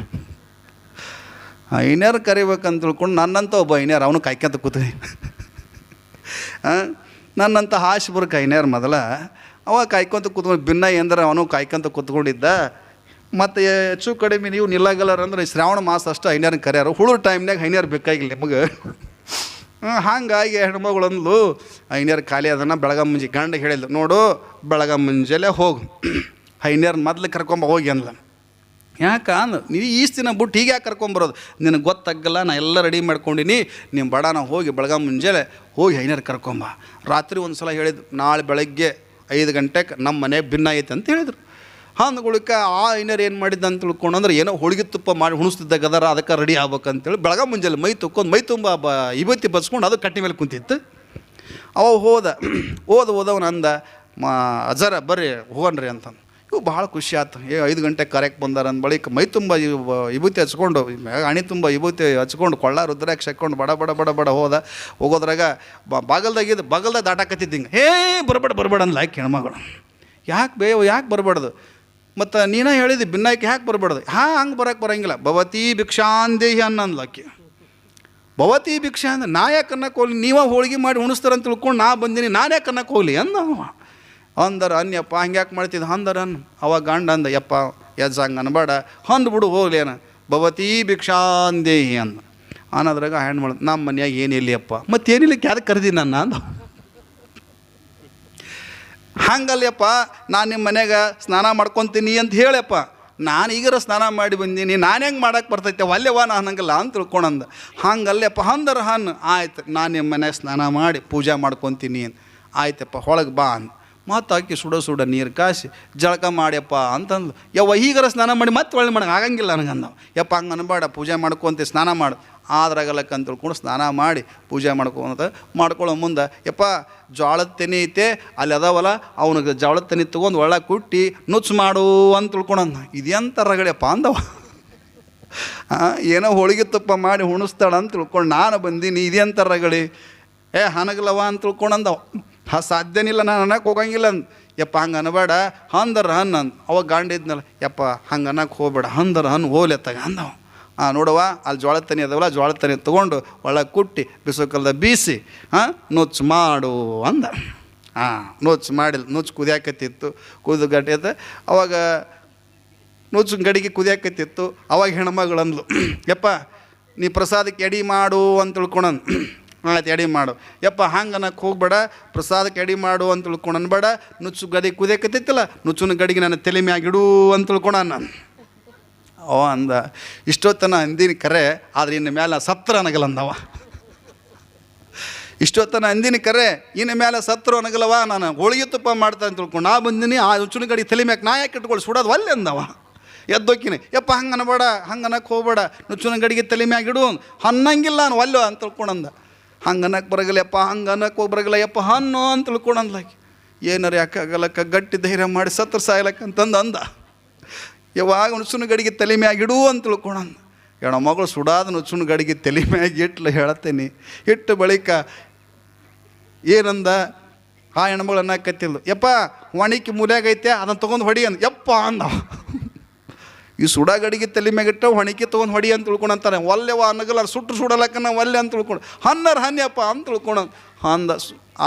ಐನ್ಯಾರು ಕರಿಬೇಕಂತ ತಿಳ್ಕೊಂಡು ನನ್ನಂತ ಒಬ್ಬ ಐನ್ಯಾರು ಅವನು ಕಾಯ್ಕೊಂತ ಕೂತ ನನ್ನಂತ ಹಾಶಿಬರ್ಕ ಐನ್ಯಾರು ಮೊದಲ. ಅವ ಕಾಯ್ಕೊಂತ ಕೂತ್ಕೊಂಡು ಭಿನ್ನ ಎಂದ್ರೆ ಅವನು ಕಾಯ್ಕೊಂತ ಕೂತ್ಕೊಂಡಿದ್ದ. ಮತ್ತು ಹೆಚ್ಚು ಕಡಿಮೆ ನೀವು ನಿಲ್ಲಗಲ್ಲರ ಅಂದ್ರೆ ಶ್ರಾವಣ ಮಾಸ ಅಷ್ಟು ಐನ್ಯಾರ ಕರ್ಯಾರ. ಹುಳು ಟೈಮ್ನಾಗ ಐನ್ಯಾರು ಬೇಕಾಗಿಲ್ಲ ನಿಮಗೆ. ಹಾಗಾಗಿ ಹೆಣ್ಮಗಳು ಅಂದ್ಲು ಐನ್ಯಾರು ಖಾಲಿ ಅದನ್ನು ಬೆಳಗ ಮುಂಜಿ ಗಂಡ ಹೇಳಿದ್ಲು, ನೋಡು ಬೆಳಗ ಮುಂಜಾನೆ ಹೋಗು. ಐನ್ಯಾರು ಮೊದಲು ಕರ್ಕೊಂಬ ಹೋಗಿ ಯಾಕೆ ಅಂದ್ರೆ ನೀವು ಈಸ್ ದಿನ ಬಿಟ್ಟು ಹೀಗೆ ಯಾಕೆ ಕರ್ಕೊಂಬರೋದು ನಿನಗೆ ಗೊತ್ತಾಗಲ್ಲ ನಾ ಎಲ್ಲ ರೆಡಿ ಮಾಡ್ಕೊಂಡಿನಿ. ನಿಮ್ಮ ಬಡ ನಾವು ಹೋಗಿ ಬೆಳಗ ಮುಂಜಾನೆ ಹೋಗಿ ಹೈನೇರ್ ಕರ್ಕೊಂಬ. ರಾತ್ರಿ ಒಂದು ಸಲ ಹೇಳಿದ್ದು ನಾಳೆ ಬೆಳಗ್ಗೆ ಐದು ಗಂಟೆಗೆ ನಮ್ಮ ಮನೆ ಭಿನ್ನ ಐತೆ ಅಂತ ಹೇಳಿದರು. ಅಂದ್ಗುಳಿಕ ಆ ಐನರ್ ಏನು ಮಾಡಿದ್ದ ಅಂತ ತಿಳ್ಕೊಂಡು ಅಂದ್ರೆ, ಏನೋ ಹೋಳಿಗೆ ತುಪ್ಪ ಮಾಡಿ ಹುಣಿಸ್ತಿದ್ದ ಗದರ ಅದಕ್ಕೆ ರೆಡಿ ಆಗ್ಬೇಕಂತೇಳಿ ಬೆಳಗ ಮುಂಜಾನೆ ಮೈ ತುಕ್ಕೊಂಡು, ಮೈ ತುಂಬ ಬ ಇವತ್ತಿ ಬಸ್ಕೊಂಡು ಅದು ಕಟ್ಟಿ ಮೇಲೆ ಕುಂತಿತ್ತು. ಅವ ಹೋದ ಓದ ಹೋದವನು ಅಂದ ಮಾ, ಅಜರ ಬರ್ರಿ, ಹೋಗನ್ರಿ ಅಂತಂದು. ಇವು ಭಾಳ ಖುಷಿ ಆಯ್ತು ಏ, ಐದು ಗಂಟೆಗೆ ಕರೆಕ್ಟ್ ಬಂದಾರ ಅಂದ ಬಳಿಕ ಮೈ ತುಂಬ ವಿಭೂತಿ ಹಚ್ಕೊಂಡು, ಹಣಿ ತುಂಬ ವಿಭೂತಿ ಹಚ್ಕೊಂಡು ಕೊಳ್ಳ ರುದ್ರಾಕ್ಷ ಹಾಕ್ಕೊಂಡು ಬಡ ಬಡ ಬಡ ಬಡ ಹೋದ. ಹೋಗೋದ್ರಾಗ ಬ ಬಾಗಲ್ದಾಗಿದ್ದು ಬಾಗಲ್ದಾಗ ದಾಟಾಕತ್ತಿದ್ದು ಹಿಂಗೆ ಹೇ, ಬರಬೇಡ ಬರಬೇಡ ಅಂದ್ಲ ಯಾಕೆ ಹೆಣ್ಮಗಳು. ಯಾಕೆ ಬೇ, ಯಾಕೆ ಬರಬಾರ್ದು? ಮತ್ತು ನೀನೇ ಹೇಳಿದ್ದು ಭಿನ್ನಾಯ್ಕೆ ಯಾಕೆ ಬರಬಾರ್ದು? ಹಾಂ, ಹಂಗೆ ಬರೋಕ್ಕೆ ಬರೋಂಗಿಲ್ಲ. ಭವತಿ ಭಿಕ್ಷಾಂದೇಹಿ ಅನ್ನ ಆಕೆ. ಭವತಿ ಭಿಕ್ಷಾ ಅಂದ್ರೆ ನಾ ಯಾಕೆ ಅನ್ನಕ್ಕೆ ಹೋಗ್ಲಿ ನೀವೇ ಹೋಳಿಗೆ ಮಾಡಿ ಉಣಿಸ್ತಾರಂತ ತಿಳ್ಕೊಂಡು ನಾ ಬಂದೀನಿ, ನಾನು ಯಾಕೆ ಅನ್ನಕ್ಕೆ ಹೋಗ್ಲಿ ಅಂದ ಅಂದರ ಅನ್ಯಪ್ಪ ಹಂಗ್ಯಾಕೆ ಮಾಡ್ತಿದ್ದ ಅಂದರ ಅನ್ ಅವಾಗ ಗಂಡ ಅಂದ ಯಪ್ಪ ಯಜ್ಜ ಹಂಗೆ ಅನ್ಬೇಡ ಹೊಂದು ಬಿಡು ಹೋಗ್ಲೇನ ಭವತಿ ಭಿಕ್ಷಾಂದೇಹಿ ಅಂದ. ಅನ್ನೋದ್ರಾಗ ಹೆಣ್ಣು ಮಾಡ, ನಮ್ಮ ಮನ್ಯಾಗ ಏನಿಲ್ಲ ಅಪ್ಪ? ಮತ್ತೇನಿಲ್ಲ ಯಾರು ಕರೆದಿ ನನ್ನ ಅಂದ. ಹಂಗಲ್ಲಪ್ಪ ನಾನು ನಿಮ್ಮ ಮನ್ಯಾಗ ಸ್ನಾನ ಮಾಡ್ಕೊತೀನಿ ಅಂತ ಹೇಳಪ್ಪ. ನಾನು ಈಗರ ಸ್ನಾನ ಮಾಡಿ ಬಂದೀನಿ, ನಾನು ಹೆಂಗೆ ಮಾಡಕ್ಕೆ ಬರ್ತೈತೆ? ಒಲ್ಲೆವ ನಾನು ಹಂಗಲ್ಲ ಅಂತ ತಿಳ್ಕೊಂಡಂದ. ಹಂಗಲ್ಲಪ್ಪ ಹಂದರ ಹನ್. ಆಯ್ತು, ನಾನು ನಿಮ್ಮ ಮನ್ಯಾಗ ಸ್ನಾನ ಮಾಡಿ ಪೂಜೆ ಮಾಡ್ಕೊತೀನಿ ಅಂತ. ಆಯ್ತಪ್ಪ, ಹೊಳಗೆ ಬಾ ಅಂದ ಮತ್ತು ಆಕಿ ಸುಡ ಸುಡ ನೀರು ಕಾಸಿ ಜಳಕ ಮಾಡ್ಯಪ್ಪ ಅಂತಂದು ಯವ್ವ ಈಗರ ಸ್ನಾನ ಮಾಡಿ ಮತ್ತೆ ಒಳ್ಳೆ ಮಾಡಂಗೆ ಆಗಂಗಿಲ್ಲ ನನಗೆ ಅಂದವು ಯಪ್ಪ ಹಂಗೆ ಅನ್ಬೇಡ, ಪೂಜೆ ಮಾಡ್ಕೊಂತ ಸ್ನಾನ ಮಾಡು. ಆದ್ರಾಗಲಕ್ಕ ಅಂತ ತಿಳ್ಕೊಂಡು ಸ್ನಾನ ಮಾಡಿ ಪೂಜೆ ಮಾಡ್ಕೊಂತ ಮಾಡ್ಕೊಳ್ಳೋ ಮುಂದೆ, ಯಪ್ಪ ಜೋಳದ ತೆನಿ ಐತೆ, ಅಲ್ಲಿ ಅದಾವಲ್ಲ, ಅವನಿಗೆ ಜೋಳದ ತೆನೆ ತೊಗೊಂಡು ಒಳ್ಳೆ ಕುಟ್ಟಿ ನುಚ್ಚು ಮಾಡು ಅಂತ ತಿಳ್ಕೊಳಂದ ಇದೆಂತ ರಗಡೆಯಪ್ಪ ಅಂದವ. ಏನೋ ಹೋಳಿಗೆ ತುಪ್ಪ ಮಾಡಿ ಉಣಿಸ್ತಾಳ ಅಂತ ತಿಳ್ಕೊಂಡು, ನಾನು ಬಂದೀನಿ ಇದೆಂತ ರಗಡಿ ಏ ಹನಗಲವ ಅಂತ ತಿಳ್ಕೊಂಡು ಅಂದವ ಹಾ, ಸಾಧ್ಯನಿಲ್ಲ, ನಾನು ಅನ್ನಕ್ಕೆ ಹೋಗಂಗಿಲ್ಲ ಅಂದ್. ಯಪ್ಪ, ಹಂಗೆ ಅನ್ಬೇಡ. ಹಂದರ ಹನ್ ಅಂದ್. ಅವಾಗ ಗಾಂಡ ಇದ್ನಲ್ಲ. ಯಪ್ಪ, ಹಂಗೆ ಅನ್ನಕ್ಕೆ ಹೋಗ್ಬೇಡ. ಹಂದರ ಹನ್ ಅತ್ತಾಗ ಅಂದವ ಹಾಂ ನೋಡವ್ವ ಅಲ್ಲಿ ಜೋಳದ ತನಿ ಅದವಲ್ಲ ಜೋಳದ ತನಿ ತೊಗೊಂಡು ಒಳಗೆ ಕುಟ್ಟಿ ಬಿಸುಕಲ್ದ ಬೀಸಿ, ಹಾಂ, ನುಚ್ಚು ಮಾಡು ಅಂದ. ಹಾಂ ನುಚ್ಚು ಮಾಡಿಲ್ಲ ನುಚ್ಚು ಕುದಿಯಾಕತ್ತಿತ್ತು, ಕುದಿದು ಗಟ್ಟಿ ಅವಾಗ ನುಚ್ಚು ಗಡಿಗೆ ಕುದಿಯಾಕತ್ತಿತ್ತು. ಅವಾಗ ಹೆಣ್ಮಗಳು ಅಂದ್ಲು ಯಪ್ಪ, ನೀ ಪ್ರಸಾದಕ್ಕೆ ಎಡಿ ಮಾಡು ಅಂತ ತಿಳ್ಕೊಳನ್ ಆಯ್ತು ಎಡಿ ಮಾಡು. ಯಪ್ಪ ಹಂಗೆ ಅನ್ನಕ್ಕೆ ಹೋಗ್ಬೇಡ, ಪ್ರಸಾದಕ್ಕೆ ಎಡಿ ಮಾಡು ಅಂತ ತಿಳ್ಕೊಂಡು ಅನ್ಬೇಡ ನುಚ್ಚು ಗಡಿ ಕುದಿಯಾಕತ್ತಿತ್ತಲ್ಲ ನುಚ್ಚುನ ಗಡಿಗೆ ನನ್ನ ತಲೆ ಮ್ಯಾಗಿಡು ಅಂತ ತಿಳ್ಕೊಣ ನಾನು. ಅವ ಅಂದ, ಇಷ್ಟೊತ್ತನ ಅಂದಿನ ಕರೆ, ಆದ್ರೆ ಇನ್ನು ಮೇಲೆ ಸತ್ರ ಅನಗಲ್ಲ ಅಂದವ. ಇಷ್ಟೊತ್ತನ ಅಂದಿನ ಕರೆ, ಇನ್ನು ಮೇಲೆ ಸತ್ರು ಅನಗಲವ ನಾನು ಹೋಳಿಗೆ ತುಪ್ಪ ಮಾಡ್ತಾ ಅಂತ ತಿಳ್ಕೊಂಡು ನಾ ಬಂದಿನಿ, ಆ ನುಚ್ಚುನ ಗಡಿ ತಲೆ ಮ್ಯಾಗ ನಾ ಯಾಕೆ ಇಟ್ಕೊಳ್ಳಿ ಸುಡೋದು ಒಲ್ಲೆ ಅಂದವ. ಎದ್ದೋಕಿನಿ, ಯಪ್ಪ ಹಂಗೆ ಅನ್ಬೇಡ ಹಂಗೆ ಅನ್ನಕ್ಕೆ ಹೋಗ್ಬೇಡ, ನುಚ್ಚುನ ಗಡಿಗೆ ತಲೆ ಮ್ಯಾಗಿಡು ಹನ್ನಂಗಿಲ್ಲ ನಾನು ಒಲ್ಲು ಅಂತ ತಿಳ್ಕೊಂಡಂದ ಹಂಗೆ ಅನ್ನಕ್ಕೆ ಬರಗಲ್ಲ ಯಪ್ಪ ಹಂಗೆ ಅನ್ನಕ್ಕೆ ಹೋಗಿ ಬರಗಲ್ಲ ಯಪ್ಪ ಹಣ್ಣು ಅಂತ ತಿಳ್ಕೊಂಡಂದ್ಲಾಕಿ ಏನಾರು ಯಾಕಾಗಲಕ್ಕ ಗಟ್ಟಿ ಧೈರ್ಯ ಮಾಡಿ ಸತ್ರ ಸಾಯ್ಲಕ್ಕ ಅಂತಂದು ಅಂದ. ಯಾವಾಗ ಹುಣಸುನ ಗಡಿಗೆ ತಲೆ ಮ್ಯಾಗಿಡು ಅಂತ ತಿಳ್ಕೊಂಡಂದ ಹೆಣ ಮಗಳು ಸುಡಾದ ನುಚ್ಚುನ ಗಡಿಗೆ ತಲೆ ಮ್ಯಾಗೆ ಇಟ್ಲು ಹೇಳತ್ತೇನಿ ಇಟ್ಟು ಬಳಿಕ ಏನಂದ, ಆ ಹೆಣ್ಮಗಳು ಅನ್ನಕತ್ತಿಲ್ಲ ಯಪ್ಪ, ಒಣಕಿ ಮೂಲ್ಯಾಗೈತೆ ಅದನ್ನು ತೊಗೊಂಡು ಹೊಡಿ ಅಂದ. ಯಪ್ಪ ಅಂದ. ಈ ಸುಡಗಡಿಗೆ ತಲೆ ಮ್ಯಾಗಿಟ್ಟ ಹೊಣಿಕೆ ತೊಗೊಂಡು ಹೊಡಿ ಅಂತ ತಿಳ್ಕೊಂಡು ಒಲ್ಲೆವ ಅನ್ನಗಲ್ಲ ಸುಟ್ಟು ಸುಡಲಕ್ಕನ ಒಲ್ಲೆ ಅಂತ ತಿಳ್ಕೊಂಡು, ಹನ್ನರ್ ಹನ್ಯಪ್ಪ ಅಂತ ತಿಳ್ಕೊಂಡು ಅಂದ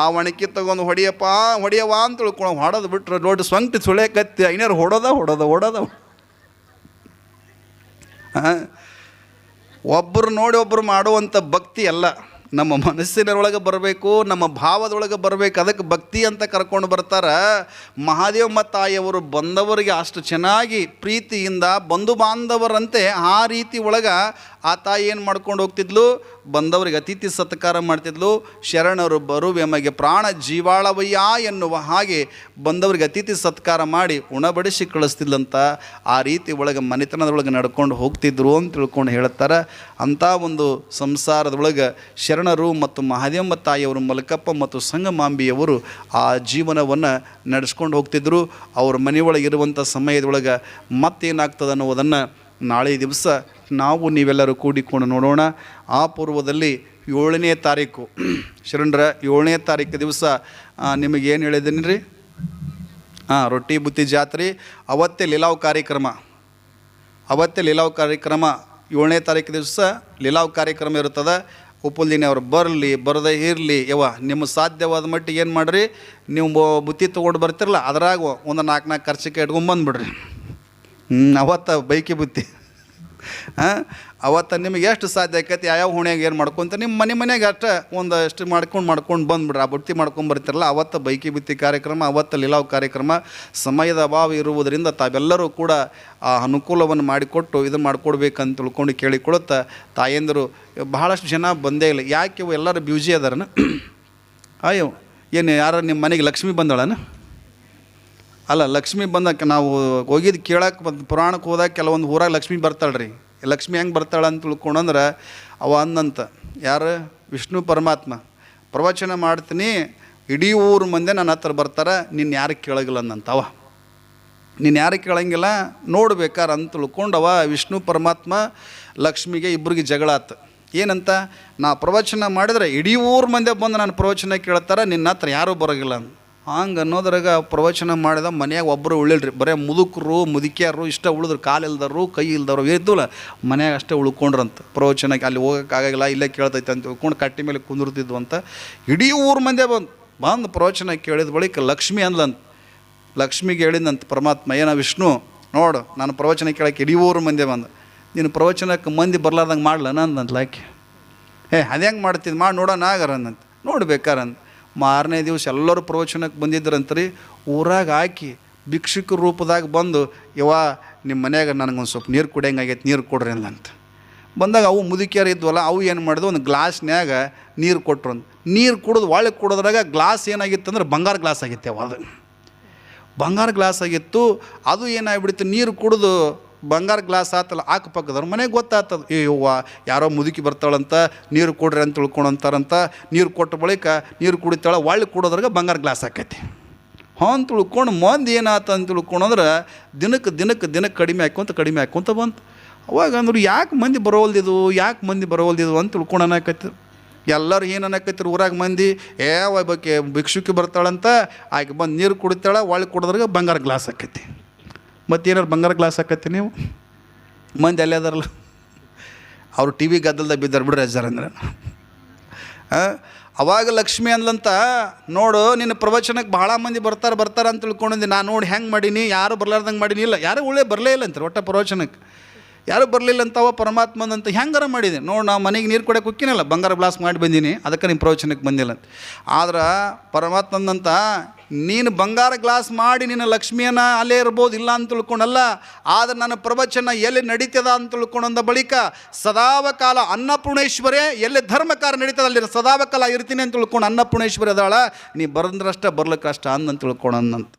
ಆ ಒಣಕಿ ತಗೊಂಡು ಹೊಡಿಯಪ್ಪ ಹೊಡಿಯವ ಅಂತ ತಿಳ್ಕೊಂಡು ಹೊಡೋದು ಬಿಟ್ರೆ ನೋಡಿ ಸ್ವಂತ ಸುಳೆ ಕತ್ತಿ, ಐನಾರು ಹೊಡೋದ ಹೊಡೋದ ಹೊಡೋದ. ಒಬ್ಬರು ನೋಡಿ ಒಬ್ಬರು ಮಾಡುವಂಥ ಭಕ್ತಿ ಅಲ್ಲ. ನಮ್ಮ ಮನಸ್ಸಿನೊಳಗೆ ಬರಬೇಕು, ನಮ್ಮ ಭಾವದೊಳಗೆ ಬರಬೇಕು, ಅದಕ್ಕೆ ಭಕ್ತಿ ಅಂತ ಕರ್ಕೊಂಡು ಬರ್ತಾರೆ. ಮಹಾದೇವಮ್ಮ ತಾಯಿಯವರು ಬಂದವರಿಗೆ ಅಷ್ಟು ಚೆನ್ನಾಗಿ ಪ್ರೀತಿಯಿಂದ ಬಂಧು ಬಾಂಧವರಂತೆ ಆ ರೀತಿ ಒಳಗೆ ಆ ತಾಯಿ ಏನು ಮಾಡ್ಕೊಂಡು ಹೋಗ್ತಿದ್ಲು? ಬಂದವರಿಗೆ ಅತಿಥಿ ಸತ್ಕಾರ ಮಾಡ್ತಿದ್ಲು. ಶರಣರು ಬರುವೆಮಗೆ ಪ್ರಾಣ ಜೀವಾಳವಯ್ಯ ಎನ್ನುವ ಹಾಗೆ ಬಂದವರಿಗೆ ಅತಿಥಿ ಸತ್ಕಾರ ಮಾಡಿ ಉಣಬಡಿಸಿ ಕಳಿಸ್ತಿದ್ಲಂತ ಆ ರೀತಿ ಒಳಗೆ ಮನೆತನದೊಳಗೆ ನಡ್ಕೊಂಡು ಹೋಗ್ತಿದ್ರು ಅಂತ ತಿಳ್ಕೊಂಡು ಹೇಳ್ತಾರೆ. ಅಂಥ ಒಂದು ಸಂಸಾರದೊಳಗೆ ಶರಣರು ಮತ್ತು ಮಹಾದೇವಮ್ಮ ತಾಯಿಯವರು, ಮಲಕಪ್ಪ ಮತ್ತು ಸಂಗಮಾಂಬಿಯವರು ಆ ಜೀವನವನ್ನು ನಡೆಸ್ಕೊಂಡು ಹೋಗ್ತಿದ್ರು. ಅವ್ರ ಮನೆಯೊಳಗೆ ಇರುವಂಥ ಸಮಯದೊಳಗೆ ಮತ್ತೇನಾಗ್ತದೆ ಅನ್ನೋದನ್ನು ನಾಳೆ ದಿವಸ ನಾವು ನೀವೆಲ್ಲರೂ ಕೂಡಿಕೊಂಡು ನೋಡೋಣ. ಆ ಪೂರ್ವದಲ್ಲಿ ಏಳನೇ ತಾರೀಕು. ಶರಣರ, ಏಳನೇ ತಾರೀಕು ದಿವಸ ನಿಮಗೇನು ಹೇಳಿದ್ದೀನಿ ರೀ ಹಾಂ ರೊಟ್ಟಿ, ಬುತ್ತಿ ಜಾತ್ರೆ, ಅವತ್ತೇ ಲೀಲಾವ್ ಕಾರ್ಯಕ್ರಮ. ಅವತ್ತೇ ಲೀಲಾವ್ ಕಾರ್ಯಕ್ರಮ. ಏಳನೇ ತಾರೀಕು ದಿವಸ ಲೀಲಾವ್ ಕಾರ್ಯಕ್ರಮ ಇರ್ತದೆ ಉಪ್ಪುಲ್ದಿನಿ ಅವ್ರು ಬರಲಿ, ಬರದೇ ಇರಲಿ ಯವ ನಿಮ್ಮ ಸಾಧ್ಯವಾದ ಮಟ್ಟಿಗೆ ಏನು ಮಾಡಿರಿ? ನೀವು ಬುತ್ತಿ ತೊಗೊಂಡು ಬರ್ತಿರಲ್ಲ ಅದ್ರಾಗ ಒಂದು ನಾಲ್ಕು ನಾಲ್ಕು ಖರ್ಚಿಗೆ ಇಟ್ಕೊಂಬಂದ್ಬಿಡ್ರಿ ಅವತ್ತ ಬೈಕಿ ಬುತ್ತಿ. ಅವತ್ತು ನಿಮಗೆ ಎಷ್ಟು ಸಾಧ್ಯ ಆಕೈತಿ? ಯಾವ್ಯಾವ ಹೋಣ್ಯಾಗ ಏನು ಮಾಡ್ಕೊಂತ ನಿಮ್ಮ ಮನೆ ಮನೆಗೆ ಅಷ್ಟೇ ಒಂದು ಎಷ್ಟು ಮಾಡ್ಕೊಂಡು ಮಾಡ್ಕೊಂಡು ಬಂದ್ಬಿಡ್ರಿ. ಆ ಬುಟ್ಟಿ ಮಾಡ್ಕೊಂಡು ಬರ್ತಿರಲ್ಲ, ಅವತ್ತು ಬೈಕಿ ಬಿತ್ತಿ ಕಾರ್ಯಕ್ರಮ, ಅವತ್ತು ಲೀಲಾವ್ ಕಾರ್ಯಕ್ರಮ, ಸಮಯದ ಅಭಾವ ಇರುವುದರಿಂದ ತಾವೆಲ್ಲರೂ ಕೂಡ ಆ ಅನುಕೂಲವನ್ನು ಮಾಡಿಕೊಟ್ಟು ಇದನ್ನು ಮಾಡ್ಕೊಡ್ಬೇಕಂತ ತಿಳ್ಕೊಂಡು ಕೇಳಿಕೊಳ್ಳುತ್ತಾ, ತಾಯಂದಿರು, ಬಹಳಷ್ಟು ಜನ ಬಂದೇ ಇಲ್ಲ. ಯಾಕೆ ಇವು ಎಲ್ಲರೂ ಬ್ಯೂಜಿ ಅದಾರನ? ಅಯ್ಯೋ, ಏನು ಯಾರು ನಿಮ್ಮ ಮನೆಗೆ ಲಕ್ಷ್ಮಿ ಬಂದಳನ? ಅಲ್ಲ, ಲಕ್ಷ್ಮಿ ಬಂದಕ್ಕೆ ನಾವು ಹೋಗಿದ್ದು ಕೇಳಕ್ಕೆ ಬಂದು ಪುರಾಣಕ್ಕೆ ಹೋದಾಗ ಕೆಲವೊಂದು ಊರಾಗ ಲಕ್ಷ್ಮಿ ಬರ್ತಾಳೆ ರೀ ಲಕ್ಷ್ಮಿ ಹೆಂಗೆ ಬರ್ತಾಳೆ ಅಂತ ತಿಳ್ಕೊಂಡಂದ್ರೆ ಅವ ಅಂದಂತ, ಯಾರು? ವಿಷ್ಣು ಪರಮಾತ್ಮ. ಪ್ರವಚನ ಮಾಡ್ತೀನಿ, ಇಡೀ ಊರು ಮಂದಿ ನನ್ನ ಹತ್ರ ಬರ್ತಾರೆ ನಿನ್ನ ಯಾರು ಕೇಳಗಿಲ್ಲ ಅಂದಂತವ ನೀನು ಯಾರು ಕೇಳಂಗಿಲ್ಲ, ನೋಡ್ಬೇಕಾರೆ ಅಂತ ತಿಳ್ಕೊಂಡವ ವಿಷ್ಣು ಪರಮಾತ್ಮ ಲಕ್ಷ್ಮಿಗೆ ಇಬ್ಬರಿಗೆ ಜಗಳ ಏನಂತ? ನಾ ಪ್ರವಚನ ಮಾಡಿದ್ರೆ ಇಡೀ ಊರು ಮಂದಿ ಬಂದು ನಾನು ಪ್ರವಚನ ಕೇಳ್ತಾರೆ ನಿನ್ನ ಹತ್ರ ಯಾರೂ ಬರೋಗಿಲ್ಲ ಅಂತ. ಹಂಗೆ ಅನ್ನೋದ್ರಾಗ ಪ್ರವಚನ ಮಾಡಿದ ಮನ್ಯಾಗ ಒಬ್ಬರು ಉಳಿಲ್ರಿ. ಬರೀ ಮುದುಕರು, ಮುದುಕಿಯರು, ಇಷ್ಟ ಉಳಿದ್ರು, ಕಾಲು ಇಲ್ದರು ಕೈ ಇಲ್ದವ್ರು ಇದ್ದಲ್ಲ, ಮನ್ಯಾಗ ಅಷ್ಟೇ ಉಳ್ಕೊಂಡ್ರಂತ. ಪ್ರವಚನಕ್ಕೆ ಅಲ್ಲಿ ಹೋಗೋಕ್ಕಾಗಲ್ಲ ಇಲ್ಲೇ ಕೇಳ್ತೈತೆ ಅಂತ ತಿಳ್ಕೊಂಡು ಕಟ್ಟಿ ಮೇಲೆ ಕುಂದಿರ್ತಿದ್ವು ಅಂತ ಇಡೀ ಊರು ಮಂದಿ ಬಂದು. ಬಂದು ಪ್ರವಚನ ಕೇಳಿದ ಬಳಿಕ ಲಕ್ಷ್ಮಿ ಅಂದ್ಲಂತ. ಲಕ್ಷ್ಮಿಗೆ ಹೇಳಿದಂತ ಪರಮಾತ್ಮ, ಏನ ವಿಷ್ಣು, ನೋಡು, ನಾನು ಪ್ರವಚನ ಕೇಳಕ್ಕೆ ಇಡೀ ಊರು ಮಂದಿ ಬಂದು. ನೀನು ಪ್ರವಚನಕ್ಕೆ ಮಂದಿ ಬರ್ಲಾರ್ದಂಗೆ ಮಾಡ್ಲನ ಅಂದಂತ ಲಾಕಿ ಏ, ಅದ್ಯಾಂಗೆ ಮಾಡ್ತಿದ್ದು ಮಾಡಿ ನೋಡೋಣ, ಆಗರ ಅಂದಂತ ನೋಡ್ಬೇಕಾರಂತ ಮಾರನೇ ದಿವಸ ಎಲ್ಲರೂ ಪ್ರವಚನಕ್ಕೆ ಬಂದಿದ್ರಂತ್ರಿ ಊರಾಗ ಹಾಕಿ ಭಿಕ್ಷುಕ ರೂಪದಾಗ ಬಂದು, ಯವ್ವ ನಿಮ್ಮ ಮನ್ಯಾಗ ನನಗೊಂದು ಸ್ವಲ್ಪ ನೀರು ಕುಡಿಯಂಗಾಗೈತೆ, ನೀರು ಕೊಡ್ರಿ ಅಂತ ಬಂದಾಗ ಅವು ಮುದುಕಿಯರು ಇದ್ವಲ್ಲ, ಅವು ಏನು ಮಾಡಿದ್ವು ಒಂದು ಗ್ಲಾಸ್ನ್ಯಾಗ ನೀರು ಕೊಟ್ಟರು ನೀರು ಕುಡಿದು ಒಳಗೆ ಕುಡಿದ್ರಾಗ ಗ್ಲಾಸ್ ಏನಾಗಿತ್ತು ಅಂದ್ರೆ ಬಂಗಾರ ಗ್ಲಾಸ್ ಆಗಿತ್ತು ಅದು. ಬಂಗಾರ ಗ್ಲಾಸ್ ಆಗಿತ್ತು, ಅದು ಏನಾಗ್ಬಿಡ್ತು, ನೀರು ಕುಡಿದು ಬಂಗಾರ ಗ್ಲಾಸ್ ಆತಲ್ಲ ಪಕ್ಕದವ್ರು. ಮನೆಗೆ ಗೊತ್ತಾಗ್ತದ ಏ ಯಾರೋ ಮುದುಕಿ ಬರ್ತಾಳಂತ, ನೀರು ಕೊಡ್ರಿ ಅಂತ ತಿಳ್ಕೊಂಡಂತಾರಂತ, ನೀರು ಕೊಟ್ಟ ಬಳಿಕ ನೀರು ಕುಡಿತಾಳೆ ಒಳ್ಳೆ ಕುಡೋದ್ರಾಗ ಬಂಗಾರ ಗ್ಲಾಸ್ ಆಕೈತಿ. ಹಾಂ ತಿಳ್ಕೊಂಡು ಮಂದಿ ಏನಾತ ಅಂತ ತಿಳ್ಕೊಂಡಂದ್ರೆ ದಿನಕ್ಕೆ ದಿನಕ್ಕೆ ದಿನಕ್ಕೆ ಕಡಿಮೆ ಹಾಕೊಂತ ಕಡಿಮೆ ಹಾಕೊಂತ ಬಂತು. ಅವಾಗ ಅಂದ್ರೆ, ಯಾಕೆ ಮಂದಿ ಬರೋಲ್ದಿದು ಯಾಕೆ ಮಂದಿ ಬರೋಲ್ದಿದು ಅಂತ ತಿಳ್ಕೊಂಡು ಅನ್ನಕೈತಿ ಎಲ್ಲರೂ ಏನು ಅನ್ನಕತ್ತಿರು ಊರಾಗ ಮಂದಿ, ಏ ಒಬ್ಬಕ್ಕೆ ಭಿಕ್ಷುಕಿ ಬರ್ತಾಳಂತ, ಆಕೆ ಬಂದು ನೀರು ಕುಡಿತಾಳೆ ಒಳ್ಳೆ ಕುಡಿದ್ರಾಗ ಬಂಗಾರ ಗ್ಲಾಸ್ ಆಕೈತಿ. ಮತ್ತೇನಾರು ಬಂಗಾರ ಗ್ಲಾಸ್ ಹಾಕತ್ತೆ ನೀವು? ಮಂದಿ ಅಲ್ಲೇ ಅದಾರಲ್ಲ. ಅವ್ರು ಟಿ ವಿ ಗದ್ದಲ್ದಾಗ ಬಿದ್ದಾರೆ ಬಿಡ್ರಿ ಅಜ್ಜಾರ ಅಂದ್ರೆ. ಅವಾಗ ಲಕ್ಷ್ಮಿ ಅಂದ್ಲಂತ, ನೋಡು, ನಿನ್ನ ಪ್ರವಚನಕ್ಕೆ ಭಾಳ ಮಂದಿ ಬರ್ತಾರೆ ಬರ್ತಾರೆ ಅಂತ ತಿಳ್ಕೊಂಡಿದ್ದೆ. ನಾನು ನೋಡಿ ಹೆಂಗೆ ಮಾಡೀನಿ, ಯಾರು ಬರ್ಲಾರ್ದಂಗೆ ಮಾಡೀನಿ ಇಲ್ಲ. ಯಾರು ಒಳ್ಳೆ ಬರಲೇ ಇಲ್ಲ ಅಂತಾರೆ ಒಟ್ಟ ಪ್ರವಚನಕ್ಕೆ ಯಾರು ಬರಲಿಲ್ಲ ಅಂತವ ಪರಮಾತ್ಮನಂತ ಹೆಂಗಾರ ಮಾಡಿದೆ. ನೋಡಿ ನಾವು ಮನೆಗೆ ನೀರು ಕೊಡೋಕೆ ಕುಕ್ಕಿನಲ್ಲ ಬಂಗಾರ ಬ್ಲಾಸ್ ಮಾಡಿ ಬಂದೀನಿ, ಅದಕ್ಕೆ ನಿಮ್ಮ ಪ್ರವಚನಕ್ಕೆ ಬಂದಿಲ್ಲ ಅಂತ. ಆದ್ರೆ ಪರಮಾತ್ಮನಂತ, ನೀನು ಬಂಗಾರ ಗ್ಲಾಸ್ ಮಾಡಿ ನಿನ್ನ ಲಕ್ಷ್ಮಿಯನ್ನ ಅಲ್ಲೇ ಇರ್ಬೋದು, ಇಲ್ಲ ಅಂತ ತಿಳ್ಕೊಂಡಲ್ಲ, ಆದ್ರೆ ನನ್ನ ಪ್ರವಚನ ಎಲ್ಲಿ ನಡೀತದ ಅಂತ ತಿಳ್ಕೊಂಡಂದ ಬಳಿಕ ಸದಾವ ಕಾಲ ಅನ್ನಪೂರ್ಣೇಶ್ವರೇ, ಎಲ್ಲಿ ಧರ್ಮಕಾರ ನಡೀತದ ಅಲ್ಲಿ ಸದಾವ ಕಾಲ ಇರ್ತೀನಿ ಅಂತ ತಿಳ್ಕೊಂಡು ಅನ್ನಪೂರ್ಣೇಶ್ವರಿ ಅದಾಳ, ನೀ ಬರಂದ್ರಷ್ಟ ಬರ್ಲಿಕ್ಕಷ್ಟ ಅಂತ ತಿಳ್ಕೊಂಡಂತ